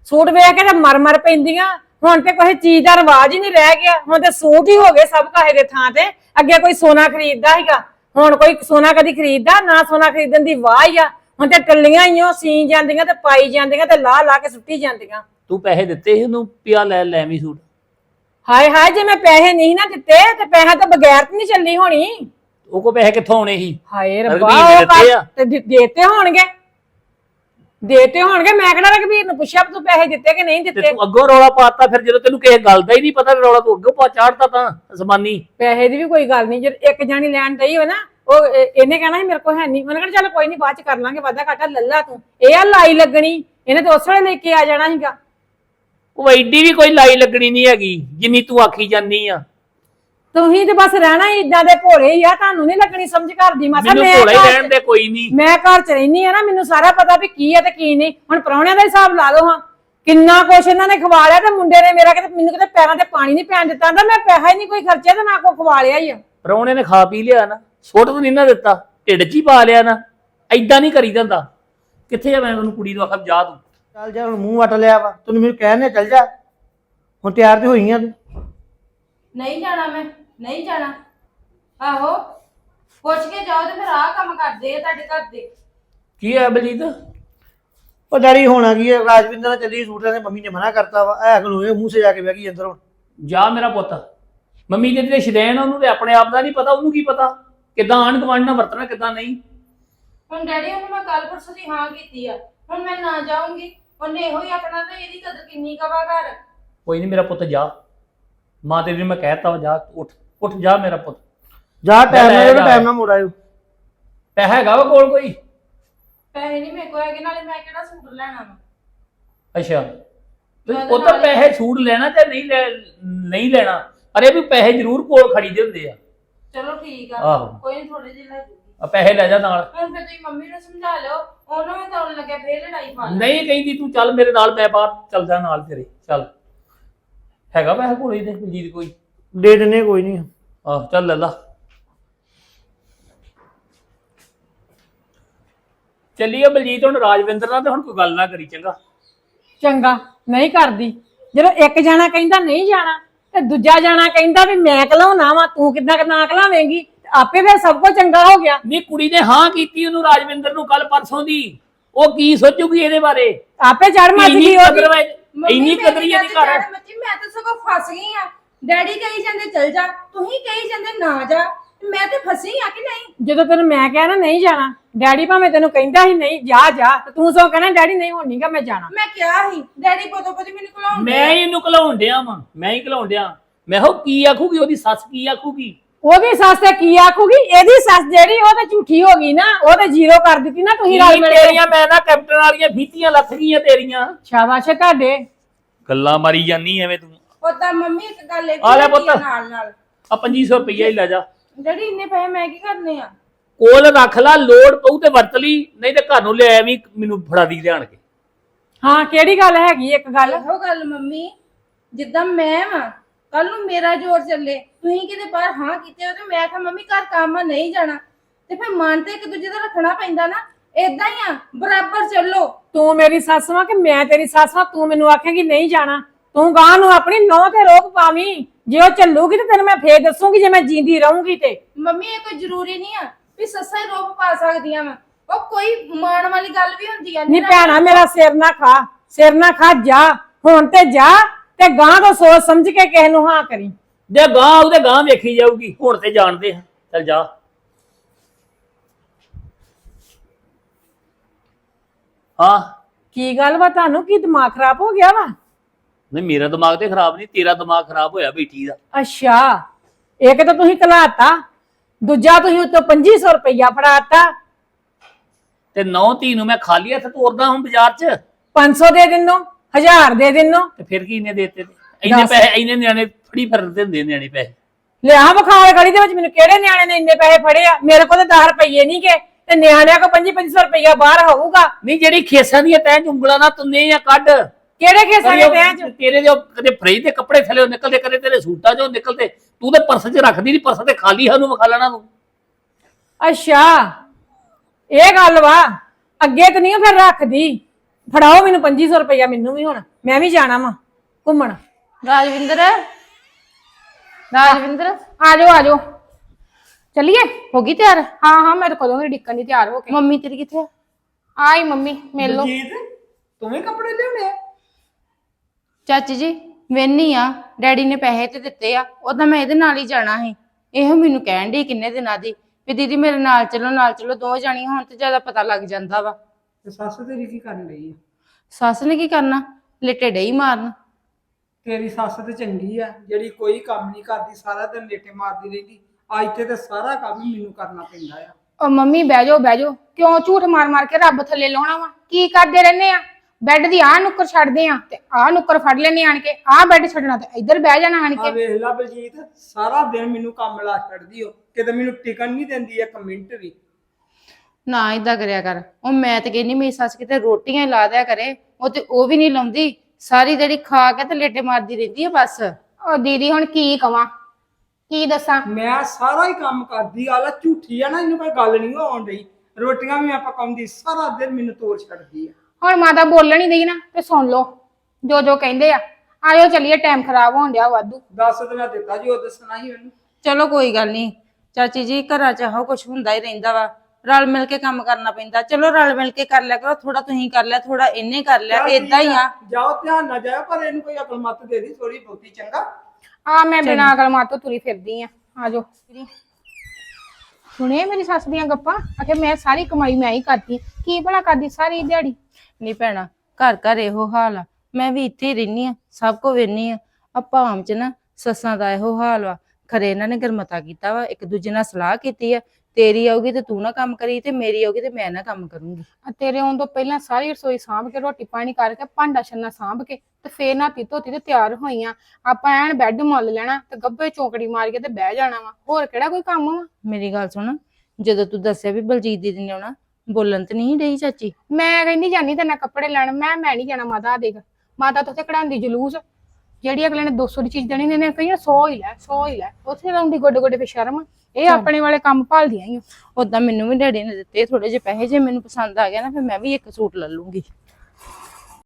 Speaker 2: ਸੂਟ ਵੇਖ ਕੇ ਤੇ ਮਰ ਮਰ ਪੈਂਦੀਆਂ। ਹੁਣ ਤੇ ਕੋਈ ਚੀਜ਼ ਦਾ ਰਿਵਾਜ ਹੀ ਨਹੀਂ ਰਹਿ ਗਿਆ। ਹੁਣ ਤੇ ਸੂਟ ਹੀ ਹੋ ਗਏ ਸਭ ਕਾਹੇ ਦੇ ਥਾਂ ਤੇ। ਅੱਗੇ ਕੋਈ ਸੋਨਾ ਖਰੀਦਦਾ ਹੈਗਾ ਹੁਣ ਕੋਈ ਸੋਨਾ ਕਦੀ ਖਰੀਦਦਾ ਨਾ ਸੋਨਾ ਖਰੀਦਣ ਦੀ ਵਾਹ ਹੀ ਆ। ਹੁਣ ਤੇ ਟੱਲੀਆਂ ਹੀ ਉਹ ਸੀ ਜਾਂਦੀਆਂ ਤੇ ਪਾਈ ਜਾਂਦੀਆਂ ਤੇ ਲਾ ਲਾ ਕੇ ਸੁੱਟੀ ਜਾਂਦੀਆਂ।
Speaker 6: ਤੂੰ ਪੈਸੇ ਦਿੱਤੇ ਸੀ ਉਹਨੂੰ ਪਿਆ ਲੈ ਲੈ ਵੀ ਸੂਟ?
Speaker 2: ਹਾਏ ਹਾਏ ਜੇ ਮੈਂ ਪੈਸੇ ਨਹੀਂ ਨਾ ਦਿੱਤੇ ਤੇ ਪੈਸਾ ਤਾਂ ਬਗੈਰ ਨਹੀਂ ਚੱਲਣੀ ਹੋਣੀ।
Speaker 6: ਉਹ ਕੋ ਪੈਸੇ ਕਿੱਥੋਂ ਆਉਣੇ ਸੀ?
Speaker 2: ਹਾਏ
Speaker 6: ਰਘਬੀਰ
Speaker 2: ਰੱਬਾ
Speaker 6: ਨੇ
Speaker 2: ਉਹ
Speaker 6: ਦਿੱਤੇ ਆ।
Speaker 2: ਕਰ- ਤੇ ਦੇ- ਦੇਤੇ ਹੋਣਗੇ। ਦੇਤੇ ਹੋਣਗੇ ਮੈਂ ਕਿਹੜਾ ਰਘਬੀਰ ਨੂੰ ਪੁੱਛਿਆ ਵੀ ਤੂੰ ਪੈਸੇ ਦਿੱਤੇ ਕਿ ਨਹੀਂ
Speaker 6: ਤੇ
Speaker 2: ਦਿੱਤੇ?
Speaker 6: ਤੂੰ ਅੱਗੋਂ ਰੌਲਾ ਪਾਤਾ ਫਿਰ ਜਦੋਂ ਤੈਨੂੰ ਕਿਸੇ ਗੱਲ ਦਾ ਹੀ ਨਹੀਂ ਪਤਾ ਰੌਲਾ ਤੂੰ ਅੱਗੋਂ ਪਾ ਚਾੜਤਾ ਤਾਂ ਅਸਮਾਨੀ
Speaker 2: ਪੈਸੇ ਦੀ ਵੀ ਕੋਈ ਗੱਲ ਨਹੀਂ ਜੇ ਇੱਕ ਜਾਣੀ ਲੈਣ ਡਈ ਹੋਵੇ ਨਾ ਉਹ ਇਹ- ਇਹਨੇ ਕਹਿਣਾ ਸੀ ਮੇਰੇ ਕੋਲ ਹੈ ਨਹੀਂ ਉਹਨੇ ਕਹਿਣਾ ਚੱਲ ਕੋਈ ਨਹੀਂ ਬਾਅਦ ਚ ਕਰ ਲਾਂਗੇ ਵਾਧਾ ਘਾਟਾ ਲੱਲਾ ਤੂੰ। ਇਹ ਆ ਲਾਈ ਲੱਗਣੀ। ਇਹਨੇ ਤਾਂ ਉਸ ਵੇਲੇ ਲੈ ਕੇ ਆ ਜਾਣਾ ਸੀਗਾ।
Speaker 6: ਉਹ ਐਡੀ ਵੀ ਕੋਈ ਲਾਈ ਲੱਗਣੀ ਨਹੀਂ ਹੈਗੀ ਜਿੰਨੀ ਤੂੰ ਆਖੀ ਜਾਂਦੀ ਆ।
Speaker 2: ਤੁਸੀਂ ਤੇ ਬਸ ਰਹਿਣਾ ਹੀ ਇਦਾਂ ਦੇ ਭੋਲੇ ਹੀ ਆ। ਤੁਹਾਨੂੰ ਨਹੀਂ ਲੱਗਣੀ ਸਮਝ ਘਰ ਦੀ ਮਾਸਾ।
Speaker 6: ਮੈਨੂੰ ਭੋਲਾ ਹੀ
Speaker 2: ਘਰ
Speaker 6: ਰਹਿਣ ਦੇ ਕੋਈ ਨਹੀਂ
Speaker 2: ਮੈਂ ਘਰ ਚ ਰਹਿਨੀ ਆ ਨਾ ਮੈਨੂੰ ਸਾਰਾ ਪਤਾ ਵੀ ਕੀ ਹੈ ਤੇ ਕੀ ਨਹੀਂ। ਹੁਣ ਪ੍ਰਾਹੁਣਿਆਂ ਦਾ ਹਿਸਾਬ ਲਾ ਲਓ ਹਾਂ। ਕਿੰਨਾ ਕੁਛ ਇਹਨਾਂ ਨੇ ਖਵਾ ਲਿਆ ਤੇ ਮੁੰਡੇ ਨੇ ਮੇਰਾ ਕਿਤੇ ਮੈਨੂੰ ਕਿਤੇ ਪੈਰਾਂ ਤੇ ਪਾਣੀ ਨਹੀਂ ਪੈਣ ਦਿੱਤਾ। ਤਾਂ ਮੈਂ ਪੈਸਾ ਹੀ ਨਹੀਂ ਕੋਈ ਖਰਚਿਆ ਤੇ ਨਾ ਕੋ ਖਵਾ ਲਿਆ ਹੀ ਆ।
Speaker 6: ਪਰੌਣੇ ਨੇ ਖਾ ਪੀ ਲਿਆ ਨਾ। ਸੁੱਟ ਤਾਂ ਨਹੀਂ ਨਾ ਦਿੱਤਾ ਢਿੱਡ 'ਚ ਹੀ ਪਾ ਲਿਆ ਨਾ। ਐਦਾਂ ਨਹੀਂ ਕਰੀਦਾ ਹੁੰਦਾ ਕਿੱਥੇ ਆ ਮੈਂ ਉਹਨੂੰ ਕੁੜੀ ਨੂੰ ਆਖਾਂ ਜਾ ਤੂੰ।
Speaker 3: ਚੱਲ ਜਾ ਹੁਣ ਮੂੰਹ ਵਟ ਲਿਆ ਵਾ। ਤੈਨੂੰ ਮੈਨੂੰ ਕਹਿਣੇ ਚੱਲ ਜਾ। ਹੁਣ ਤਿਆਰ ਤੇ ਹੋਈਆਂ ਤੂੰ।
Speaker 1: ਨਹੀਂ ਜਾਣਾ ਮੈਂ ਨਹੀਂ ਜਾਣਾ। ਆਹੋ ਪੁੱਛ ਕੇ ਜਾਓ ਤੇ ਫਿਰ ਆਹ ਕੰਮ ਕਰਦੇ ਆ ਤੁਹਾਡੇ ਘਰ ਦੇ।
Speaker 6: ਕੀ ਹੈ ਬਲਜੀਤ?
Speaker 3: ਉਹ ਡੈਡੀ ਹੋਣਾ ਕੀ ਹੈ ਰਾਜਵਿੰਦਰ ਨਾਲ ਚੱਲੀ ਸੂਟ ਲੈਣੇ ਮੰਮੀ ਨੇ ਮਨਾ ਕਰਤਾ ਵਾ। ਐ ਕੋਲ ਮੂੰਹ ਸੇ ਜਾ ਕੇ ਬਹਿ ਗਈ ਅੰਦਰ ਹੁਣ।
Speaker 6: ਜਾ ਮੇਰਾ ਪੁੱਤ। ਮੰਮੀ ਦੇ ਤੇ ਸ਼ਦੈਨ ਉਹਨੂੰ ਤੇ ਆਪਣੇ ਆਪ ਦਾ ਨਹੀਂ ਪਤਾ ਉਹਨੂੰ ਕੀ ਪਤਾ? ਕਿਦਾਂ ਆਣ ਗਵਾਂਢ ਨਾਲ ਵਰਤਣਾ ਕਿਦਾਂ ਨਹੀਂ?
Speaker 1: ਹੁਣ ਡੈਡੀ ਉਹਨੂੰ ਮੈਂ ਕੱਲ ਪਰਸੋਂ ਦੀ ਹਾਂ ਕੀਤੀ ਆ। ਹੁਣ ਮੈਂ ਨਾ ਜਾਊਂਗੀ। ਉਹਨੇ ਇਹੋ ਹੀ ਆਖਣਾ ਤੇ ਇਹਦੀ ਕਦਰ ਕਿੰਨੀ ਕਵਾ ਘਰ?
Speaker 6: ਕੋਈ ਨਹੀਂ ਮੇਰਾ ਪੁੱਤ ਜਾ। ਮਾਂ ਤੇਰੀ ਨੂੰ ਮੈਂ ਕਹਿਤਾ ਵਾ ਜਾ ਉੱਠ। ਉੱਠ ਜਾ ਮੇਰਾ ਪੁੱਤ।
Speaker 3: ਜਾ ਟਾਈਮ ਨਾਲ
Speaker 6: ਜਾ।
Speaker 3: ਟਾਈਮ ਨਾਲ ਮੁੜ ਆਇਓ।
Speaker 6: ਪੈਸਾ ਹੈਗਾ ਵਾ ਕੋਲ ਕੋਈ?
Speaker 1: ਪੈਸੇ ਨਹੀਂ ਮੇਰੇ ਕੋਲ ਹੈਗੇ ਨਾਲੇ ਮੈਂ ਕਿਹੜਾ ਸੂਟ ਲੈਣਾ ਵਾ?
Speaker 6: ਅੱਛਾ। ਤੇ ਉਹ ਤਾਂ ਪੈਸੇ ਛੂਟ ਲੈਣਾ ਤੇ ਨਹੀਂ ਲੈ ਨਹੀਂ ਲੈਣਾ। ਅਰੇ ਵੀ ਪੈਸੇ ਜ਼ਰੂਰ ਕੋਲ ਖੜੀਦੇ ਹੁੰਦੇ ਆ।
Speaker 1: ਚਲੋ ਠੀਕ ਆ
Speaker 6: ਆਹੋ।
Speaker 1: ਕੋਈ ਨਹੀਂ ਥੋੜੇ ਜਿਹੇ ਲੈ ਜੂਗੀ।
Speaker 6: ਆ ਪੈਸੇ ਲੈ ਜਾ ਨਾਲ।
Speaker 1: ਹੁਣ ਫਿਰ ਤੁਸੀਂ ਮੰਮੀ ਨੂੰ ਸਮਝਾ ਲਓ ਉਹਨਾਂ ਨੂੰ ਤਾਂ ਲੱਗਿਆ ਫੇਰ ਲੜਾਈ ਪਾ ਲਈ
Speaker 6: ਨਹੀਂ ਕਹਿੰਦੀ ਤੂੰ ਚੱਲ ਮੇਰੇ ਨਾਲ ਮੈਂ ਬਾਹਰ ਚੱਲ ਜਾ ਨਾਲ ਤੇਰੇ ਚੱਲ। ਹੈਗਾ ਪੈਸਾ ਕੋਲ ਇਹਦੇ ਬਲਜੀਤ ਕੋਈ?
Speaker 3: ਦੇ ਦਿੰਨੇ ਕੋਈ ਨਹੀਂ
Speaker 6: ਆਹ ਚੱਲ ਲੈ ਲਾ। ਚੱਲੀਏ ਬਲਜੀਤ ਹੁਣ ਰਾਜਵਿੰਦਰ ਨਾਲ ਤੇ ਹੁਣ ਕੋਈ ਗੱਲ ਨਾ ਕਰੀ ਚੰਗਾ।
Speaker 2: ਚੰਗਾ ਨਹੀਂ ਕਰਦੀ। ਜਦੋਂ ਇੱਕ ਜਾਣਾ ਕਹਿੰਦਾ ਨਹੀਂ ਜਾਣਾ ਤੇ ਦੂਜਾ ਜਾਣਾ ਕਹਿੰਦਾ ਵੀ ਮੈਂ ਕਲਾਉਣਾ ਵਾ ਤੂੰ ਕਿੱਦਾਂ ਨਾ ਕਲਾਵੇਂਗੀ ਆਪੇ ਫਿਰ ਸਭ ਕੁਝ ਚੰਗਾ ਹੋ ਗਿਆ।
Speaker 6: ਨਹੀਂ ਕੁੜੀ ਨੇ ਹਾਂ ਕੀਤੀ ਉਹਨੂੰ ਰਾਜਵਿੰਦਰ ਨੂੰ ਕੱਲ ਪਰਸੋਂ ਦੀ। ਉਹ ਕੀ ਸੋਚੂਗੀ ਇਹਦੇ ਬਾਰੇ?
Speaker 2: ਆਪੇ ਚੜ ਮੱਚ
Speaker 6: ਇੰਨੀ
Speaker 2: ਗਈ ਉਹਦੀ।
Speaker 6: ਕਦਰ ਵਾ- ਇੰਨੀ ਕਦਰ ਹੀ ਇਹਦੀ ਘਰ।
Speaker 1: ਮੈਂ ਤਾਂ ਸਗੋਂ ਫਸ ਗਈ ਆ ਡੈਡੀ ਕਹੀ ਜਾਂਦੇ ਚਲ ਜਾ। ਤੁਸੀਂ ਕਹੀ ਜਾਂਦੇ ਨਾ ਜਾ। ਮੈਂ ਤੇ ਫਸੀ ਆ ਕਿ ਨਹੀਂ?
Speaker 2: ਜਦੋਂ ਤੈਨੂੰ ਮੈਂ ਕਿਹਾ ਨਾ ਨਹੀਂ ਜਾਣਾ ਡੈਡੀ ਭਾਵੇਂ ਤੈਨੂੰ ਕਹਿੰਦਾ ਸੀ ਨਹੀਂ ਜਾ ਜਾ ਤੇ ਤੂੰ ਸੋ ਕਹਿਣਾ ਡੈਡੀ ਨਹੀਂ ਹੁਣ ਨਹੀਂਗਾ ਮੈਂ ਜਾਣਾ।
Speaker 1: ਮੈਂ ਕਿਹਾ ਸੀ ਡੈਡੀ ਪੋਤੋ ਪੋਤੀ ਮੈਨੂੰ ਕੋਲਾਉਣ
Speaker 6: ਮੈਂ ਹੀ ਇਹਨੂੰ ਘਲਾਉਣ ਡਿਆ ਵਾਂ ਮੈਂ ਹੀ ਘਲਾਉਣ ਡਿਆ। ਮੈਂ ਹੋ ਕੀ ਆਖੂਗੀ ਉਹਦੀ ਸੱਸ ਕੀ ਆਖੂਗੀ?
Speaker 2: ਉਹਦੀ ਸੱਸ ਤੇ ਕੀ ਆਖੂਗੀ? ਇਹਦੀ ਸੱਸ ਜਿਹੜੀ ਉਹ ਤੇ ਝੂਠੀ ਹੋ ਗਈ ਨਾ ਉਹ ਤੇ ਜ਼ੀਰੋ ਕਰ ਦਿੱਤੀ ਨਾ ਤੁਸੀਂ ਰਲ ਮਿਲ ਕੇ
Speaker 6: ਤੇਰੀਆਂ ਮੈਂ ਨਾ ਕੈਪਟਨ ਵਾਲੀਆਂ ਫੀਤੀਆਂ ਲੱਥ ਗਈਆਂ ਤੇਰੀਆਂ।
Speaker 2: ਸ਼ਾਬਾਸ਼ ਹੈ ਤੁਹਾਡੇ।
Speaker 6: ਗੱਲਾਂ ਮਾਰੀ ਜਾਨੀ ਐਵੇਂ ਤੂੰ।
Speaker 1: ਪਤਾ ਮੰਮੀ ਇੱਕ ਗੱਲ ਇਹ
Speaker 6: ਆ ਲੈ ਪੁੱਤ।
Speaker 1: ਨਾਲ ਨਾਲ
Speaker 6: ਆ 2500 ਰੁਪਈਆ ਹੀ ਲੈ ਜਾ।
Speaker 1: ਡੈਡੀ ਇੰਨੇ ਪੈਸੇ ਮੈਂ ਕੀ ਕਰਨੇ ਆ?
Speaker 6: ਕੋਲ ਰੱਖ ਲਾ ਲੋੜ ਪਊ ਤੇ ਵਰਤ ਲਈ ਨਹੀਂ ਤੇ ਘਰ ਨੂੰ ਲੈ ਆਵੀਂ ਮੈਨੂੰ ਫੜਾ ਦੀ ਲਿਆਣ ਕੇ।
Speaker 2: ਹਾਂ ਕਿਹੜੀ ਗੱਲ ਹੈਗੀ ਇੱਕ ਗੱਲ?
Speaker 1: ਇਹੋ ਗੱਲ ਮੰਮੀ ਜਿੱਦਾਂ ਮੈਂ ਵਾਂ ਕੱਲ ਨੂੰ ਮੇਰਾ ਜੋਰ ਚੱਲੇ ਤੁਸੀਂ ਕਿਤੇ ਬਾਹਰ ਹਾਂ ਕੀਤੇ ਹੋ ਤੇ ਮੈਂ ਕਿਹਾ ਮੰਮੀ ਘਰ ਕੰਮ ਆ ਨਹੀਂ ਜਾਣਾ। ਤੇ ਫਿਰ ਮਨ ਤੇ ਇੱਕ ਦੂਜੇ ਦਾ ਰੱਖਣਾ ਪੈਂਦਾ ਨਾ ਏਦਾਂ ਹੀ ਆ ਬਰਾਬਰ ਚੱਲੋ।
Speaker 2: ਤੂੰ ਮੇਰੀ ਸੱਸ ਵਾਂ ਕਿ ਮੈਂ ਤੇਰੀ ਸੱਸ ਵਾਂ? ਤੂੰ ਮੈਨੂੰ ਆਖੇਂਗੀ ਨਹੀਂ ਜਾਣਾ। ਤੂੰ ਗਾਂ ਨੂੰ ਆਪਣੀ ਨੌ ਤੇ ਰੋਕ ਪਾਵੀਂ। ਜੇ ਉਹ ਚੱਲੂਗੀ ਤੇ ਤੈਨੂੰ ਮੈਂ ਫੇਰ ਦੱਸੂਗੀ ਜੇ ਮੈਂ ਜੀਂਦੀ ਰਹੂੰਗੀ ਤੇ।
Speaker 1: ਮੰਮੀ ਇਹ ਕੋਈ ਜ਼ਰੂਰੀ ਨਹੀਂ ਆ ਵੀ ਸੱਸਾਂ ਹੀ ਰੋਪ ਪਾ ਸਕਦੀਆਂ ਵਾ। ਉਹ ਕੋਈ ਮਾਣ ਵਾਲੀ ਗੱਲ ਵੀ ਹੁੰਦੀ ਆ
Speaker 2: ਨੀ ਭੈਣਾ ਮੇਰਾ ਸਿਰ ਨਾ ਖਾ ਸਿਰ ਨਾ ਖਾ ਜਾ ਹੁਣ ਤੇ ਜਾ ਤੇ ਗਾਂ ਤੋਂ ਸੋਚ ਸਮਝ ਕੇ ਕਿਸੇ ਨੂੰ ਹਾਂ ਕਰੀ।
Speaker 6: ਜੇ ਗਾਂ ਉਹਦੇ ਗਾਂ ਵੇਖੀ ਜਾਊਗੀ ਹੁਣ ਤੇ ਜਾਣਦੇ ਆ। ਚੱਲ ਜਾ। ਹਾਂ।
Speaker 2: ਕੀ ਗੱਲ ਵਾ? ਤੁਹਾਨੂੰ ਕੀ ਦਿਮਾਗ ਖਰਾਬ ਹੋ ਗਿਆ ਵਾ?
Speaker 6: ਨਹੀਂ ਮੇਰਾ ਦਿਮਾਗ ਤੇ ਖਰਾਬ ਨਹੀਂ ਤੇਰਾ ਦਿਮਾਗ ਖਰਾਬ ਹੋਇਆ ਬੇਟੀ ਦਾ।
Speaker 2: ਅੱਛਾ ਇੱਕ ਤਾਂ ਤੁਸੀਂ ਘਲਾਤਾ ਦੂਜਾ ਤੁਸੀਂ ਉਤੋਂ 2500 ਰੁਪਇਆ ਫੜਾਤਾ
Speaker 6: ਤੇ ਨੌ ਧੀ ਨੂੰ ਮੈਂ ਖਾਲੀ ਹੱਥ ਤੋਰਦਾ ਹੁਣ ਬਾਜ਼ਾਰ 'ਚ।
Speaker 2: 500 ਦੇ ਦਿਨੋ 1000 ਦੇ ਦਿਨੋ।
Speaker 6: ਤੇ ਫਿਰ ਕੀ ਇਹਨੇ ਦੇਤੇ? ਇੰਨੇ। ਪੈਸੇ ਇੰਨੇ ਨਿਆਣੇ ਫੜੀ ਫਿਰਦੇ ਹੁੰਦੇ ਨਿਆਣੇ ਪੈਸੇ।
Speaker 2: ਲਿਆ ਬਖਾਰ ਗੜੀ ਦੇ ਵਿੱਚ ਮੈਨੂੰ ਕਿਹੜੇ ਨਿਆਣੇ ਨੇ ਇੰਨੇ ਪੈਸੇ ਫੜੇ ਆ? ਮੇਰੇ ਕੋਲ ਤਾਂ 10 ਰੁਪਏ ਨਹੀਂ ਗਏ ਤੇ ਨਿਆਣਿਆਂ ਕੋ 2500 ਰੁਪਇਆ ਬਾਹਰ ਹੋਊਗਾ।
Speaker 6: ਨਹੀਂ ਜਿਹੜੀ ਖੇਸਾਂ ਦੀਆਂ ਤੈਂ ਉਂਗਲਾਂ ਨਾਲ ਤੁੰਨੇ ਜਾਂ ਕੱਢ।
Speaker 2: ਕਿਹੜੇ ਖੇਸਾਂ ਦੇ ਵਿਆਹ ਚ?
Speaker 6: ਤੇਰੇ ਜੋ ਕਦੇ ਫਰਿੱਜ ਦੇ ਕੱਪੜੇ ਥੱਲੇ ਨਿਕਲਦੇ ਕਦੇ ਤੇਰੇ ਸੂਟਾਂ ਚੋਂ ਨਿਕਲਦੇ। ਤੂੰ ਤੇ ਪਰਸ 'ਚ ਰੱਖਦੀ ਨਹੀਂ ਪਰਸ ਤੇ ਖਾਲੀ ਸਾਨੂੰ ਵਿਖਾ ਲੈਣਾ ਤੂੰ।
Speaker 2: ਅੱਛਾ ਇਹ ਗੱਲ ਵਾ ਅੱਗੇ ਤਾਂ ਨਹੀਂ ਫਿਰ ਰੱਖਦੀ। ਫੜਾਓ ਮੈਨੂੰ 2500 ਰੁਪਇਆ ਮੈਨੂੰ ਵੀ ਹੁਣ ਮੈਂ ਵੀ ਜਾਣਾ ਵਾ ਘੁੰਮਣ।
Speaker 1: ਰਾਜਵਿੰਦਰ ਰਾਜਵਿੰਦਰ।
Speaker 4: ਆ ਜਾਓ ਆ ਜਾਓ ਚੱਲੀਏ?
Speaker 1: ਹੋ ਗਈ ਤਿਆਰ?
Speaker 4: ਹਾਂ ਹਾਂ ਮੈਂ ਤਾਂ ਕਦੋਂ ਦੀ ਡਿੱਕਣ ਦੀ ਤਿਆਰ ਹੋ ਕੇ।
Speaker 1: ਮੰਮੀ ਤੇਰੀ ਕਿੱਥੇ ਆ?
Speaker 4: ਆਈ ਮੰਮੀ ਮਿਲ ਲਓ।
Speaker 5: ਜੀਤ ਤੂੰ ਵੀ ਕੱਪੜੇ ਲਿਆਉਣੇ ਆ?
Speaker 1: ਚਾਚੀ ਜੀ ਵੇਨੀ ਆ ਡੈਡੀ ਨੇ ਪੈਸੇ ਤੇ ਦਿੱਤੇ ਆ ਉਦੋਂ ਮੈਂ ਇਹਦੇ ਨਾਲ ਹੀ ਜਾਣਾ ਸੀ। ਇਹੋ ਮੈਨੂੰ ਕਹਿਣ ਦੀ ਕਿੰਨੇ ਦਿਨਾਂ ਦੀ ਵੀ ਦੀਦੀ ਮੇਰੇ ਨਾਲ ਚੱਲੋ ਨਾਲ ਚੱਲੋ ਦੋ ਜਾਣੀਆਂ ਹੋਣ ਤੇ ਜ਼ਿਆਦਾ ਪਤਾ ਲੱਗ ਜਾਂਦਾ ਵਾ।
Speaker 5: ਤੇ ਸੱਸ ਤੇਰੀ ਕੀ ਕਰਨ ਰਹੀ ਆ?
Speaker 1: ਸੱਸ ਨੇ ਕੀ ਕਰਨਾ? ਲੇਟੇ ਡਈ ਮਾਰਨ।
Speaker 5: ਤੇਰੀ ਸੱਸ ਤੇ ਚੰਗੀ ਆ ਜਿਹੜੀ ਕੋਈ ਕੰਮ ਨਹੀਂ ਕਰਦੀ ਸਾਰਾ ਦਿਨ ਲੇਟੇ ਮਾਰਦੀ ਰਹਿੰਦੀ ਅੱਜ ਤੇ ਤੇ ਸਾਰਾ ਕੰਮ ਹੀ ਮੈਨੂੰ ਕਰਨਾ ਪੈਂਦਾ ਆ।
Speaker 4: ਉਹ ਮੰਮੀ ਬਹਿ ਜਾਓ ਬਹਿ ਜਾਓ ਕਿਉਂ ਝੂਠ ਮਾਰ ਮਾਰ ਕੇ ਰੱਬ ਥੱਲੇ ਲਾਉਣਾ ਵਾ? ਕੀ ਕਰਦੇ ਰਹਿੰਦੇ ਆ? ਬੈੱਡ ਦੀ ਆਹ ਨੁੱਕਰ ਛੱਡਦੇ ਆ ਤੇ ਆਹ ਨੁੱਕਰ ਫੜ ਲੈਣੇ ਆਣ ਕੇ ਆਹ ਬੈੱਡ ਛੱਡਣਾ ਤੇ ਇੱਧਰ ਬਹਿ ਜਾਣਾ ਆਣ
Speaker 5: ਆ
Speaker 4: ਕੇ
Speaker 5: ਵੇਖ ਲਾ ਬਲਜੀਤ ਸਾਰਾ ਦਿਨ ਮੈਨੂੰ ਕੰਮ ਲਾ ਛੱਡਦੀ ਓ ਕਿਤੇ ਮੈਨੂੰ ਟਿਕਣ ਨਹੀਂ ਦਿੰਦੀ ਇੱਕ ਮਿੰਟ ਵੀ।
Speaker 1: ਨਾ ਇਦਾਂ ਕਰਿਆ ਕਰ ਉਹ ਮੈਂ ਤੇ ਕਹਿੰਦੀ ਮੇਰੀ ਸੱਸ ਕਿਤੇ ਰੋਟੀਆਂ ਹੀ ਲਾ ਦਿਆ ਕਰੇ ਉਹ ਤੇ ਉਹ ਵੀ ਨਹੀਂ ਲਾਉਂਦੀ ਸਾਰੀ ਜਿਹੜੀ ਖਾ ਕੇ ਤੇ ਲੇਟੇ ਮਾਰਦੀ ਰਹਿੰਦੀ ਆ ਬਸ।
Speaker 4: ਉਹ ਦੀਦੀ ਹੁਣ ਕੀ ਕਵਾਂ? ਕੀ ਦੱਸਾਂ?
Speaker 5: ਮੈਂ ਸਾਰਾ ਹੀ ਕੰਮ ਕਰਦੀ ਆ ਲੈ ਝੂਠੀ ਆ ਨਾ ਇਹਨੂੰ ਕੋਈ ਗੱਲ ਨਹੀਂ ਆਉਣ ਡਈ। ਰੋਟੀਆਂ ਵੀ ਮੈਂ ਪਕਾਉਂਦੀ ਸਾਰਾ ਦਿਨ ਮੈਨੂੰ ਤੋੜ ਛੱਡਦੀ ਆ।
Speaker 4: ਹੁਣ ਮਾਤਾ ਬੋਲਣ ਹੀ ਦੇਈ ਨਾ ਤੇ ਸੁਣ ਲਓ ਜੋ ਜੋ ਕਹਿੰਦੇ ਆ। ਆਇਓ ਚੱਲੀਏ ਟਾਈਮ ਖਰਾਬ ਹੋਣ ਡਿਆ ਵਾਧੂ।
Speaker 5: ਦੱਸ ਤੇ ਮੈਂ ਦਿੱਤਾ ਜੀ ਉਹ ਦੱਸਣਾ ਹੀ ਉਹਨੂੰ।
Speaker 1: ਚਲੋ ਕੋਈ ਗੱਲ ਨਹੀਂ ਚਾਚੀ ਜੀ ਘਰਾਂ 'ਚ ਇਹੋ ਕੁਝ ਹੁੰਦਾ ਹੀ ਰਹਿੰਦਾ ਵਾ। ਰਲ ਮਿਲ ਕੇ ਕੰਮ ਕਰਨਾ ਪੈਂਦਾ। ਚਲੋ ਰਲ ਮਿਲ ਕੇ ਕਰ ਲਿਆ ਕਰੋ ਥੋੜਾ ਤੁਸੀਂ ਕਰ ਲਿਆ ਥੋੜਾ ਇਹਨੇ ਕਰ ਲਿਆ
Speaker 5: ਚੱਲ
Speaker 1: ਇਦਾਂ ਹੀ ਆ।
Speaker 5: ਜਾਓ ਧਿਆਨ ਨਾਲ ਜਾਇਓ ਪਰ ਇਹਨੂੰ ਕੋਈ ਅਕਲ ਮੱਤ ਦੇ ਦੀ ਥੋੜੀ ਬਹੁਤੀ ਚੰਗਾ।
Speaker 4: ਆ ਮੈਂ ਬਿਨਾਂ ਅਕਲ ਮਾਤੋਂ ਤੁਰੀ ਫਿਰਦੀ ਆ। ਆਜੋ। ਸੁਣੇ ਮੇਰੀ ਸੱਸ ਦੀਆਂ ਗੱਪਾਂ? ਆਖੇ ਮੈਂ ਸਾਰੀ ਕਮਾਈ ਮੈਂ ਹੀ ਕਰਦੀ। ਕੀ ਭਲਾ ਕਰਦੀ ਸਾਰੀ ਦਿਹਾੜੀ?
Speaker 1: ਨਹੀਂ ਭੈਣਾ ਘਰ ਘਰ ਇਹੋ ਹਾਲ ਆ। ਮੈਂ ਵੀ ਇੱਥੇ ਹੀ ਰਹਿਨੀ ਆ ਸਭ ਕੋ ਵੇਨੀ ਆ। ਆ ਭਾਮ 'ਚ ਨਾ ਸੱਸਾਂ ਦਾ ਇਹੋ ਹਾਲ ਵਾ। ਖਰੇ ਇਹਨਾਂ ਨੇ ਗਰਮਤਾ ਕੀਤਾ ਵਾ ਇੱਕ ਦੂਜੇ ਨਾਲ ਸਲਾਹ ਕੀਤੀ ਆ ਤੇਰੀ ਆਊਗੀ ਤੇ ਤੂੰ ਨਾ ਕੰਮ ਕਰੀ ਤੇ ਮੇਰੀ ਆਊਗੀ ਤੇ ਮੈਂ ਨਾ ਕੰਮ ਕਰੂੰਗੀ।
Speaker 4: ਆ ਤੇਰੇ ਆਉਣ ਤੋਂ ਪਹਿਲਾਂ ਸਾਰੀ ਰਸੋਈ ਸਾਂਭ ਕੇ ਰੋਟੀ ਪਾਣੀ ਕਰਕੇ ਭਾਂਡਾ ਛੰਨਾ ਸਾਂਭ ਕੇ ਤੇ ਫੇਰ ਨਾਤੀ ਧੋਤੀ ਤੇ ਤਿਆਰ ਹੋਈਆਂ। ਆਪਾਂ ਐਨ ਬੈੱਡ ਮੁੱਲ ਲੈਣਾ ਤੇ ਗੱਬੇ ਚੌਂਕੜੀ ਮਾਰ ਕੇ ਤੇ ਬਹਿ ਜਾਣਾ ਵਾ। ਹੋਰ ਕਿਹੜਾ ਕੋਈ ਕੰਮ ਵਾ?
Speaker 1: ਮੇਰੀ ਗੱਲ ਸੁਣ ਜਦੋਂ ਤੂੰ ਦੱਸਿਆ ਵੀ ਬਲਜੀਤ ਦੀਦੀ ਨੇ ਆਉਣਾ ਬੋਲਣ ਤੇ ਨਹੀਂ ਡਈ ਚਾਚੀ?
Speaker 4: ਮੈਂ ਕਹਿੰਦੀ ਜਾਨੀ ਤੇ ਨਾ ਕੱਪੜੇ ਲੈਣ ਮੈਂ ਮੈਂ ਨਹੀਂ ਜਾਣਾ ਮਾਤਾ ਦੇਖ ਮਾਤਾ ਤੋਂ ਉੱਥੇ ਕਢਾਉਂਦੀ ਜਲੂਸ। ਜਿਹੜੀ ਅਗਲੇ ਨੇ 200 ਦੀ ਚੀਜ਼ ਦੇਣੀ ਨੇ ਨੇ ਕਹੀ 100 ਹੀ ਲੈ 100 ਹੀ ਲੈ। ਉੱਥੇ ਲਾਉਂਦੀ ਗੋਡੇ ਗੋਡੇ ਤੇ ਸ਼ਰਮ ਇਹ ਆਪਣੇ ਵਾਲੇ ਕੰਮ ਭਾਲਦੀਆਂ ਹੀ
Speaker 1: ਉਦਾਂ ਮੈਨੂੰ ਵੀ ਡੈਡੀ ਨੇ ਦਿੱਤੇ ਥੋੜੇ ਜਿਹੇ ਪੈਸੇ ਜੇ ਮੈਨੂੰ ਪਸੰਦ ਆ ਗਿਆ ਨਾ ਫਿਰ ਮੈਂ ਵੀ ਇੱਕ ਸੂਟ ਲੈ ਲੂੰਗੀ।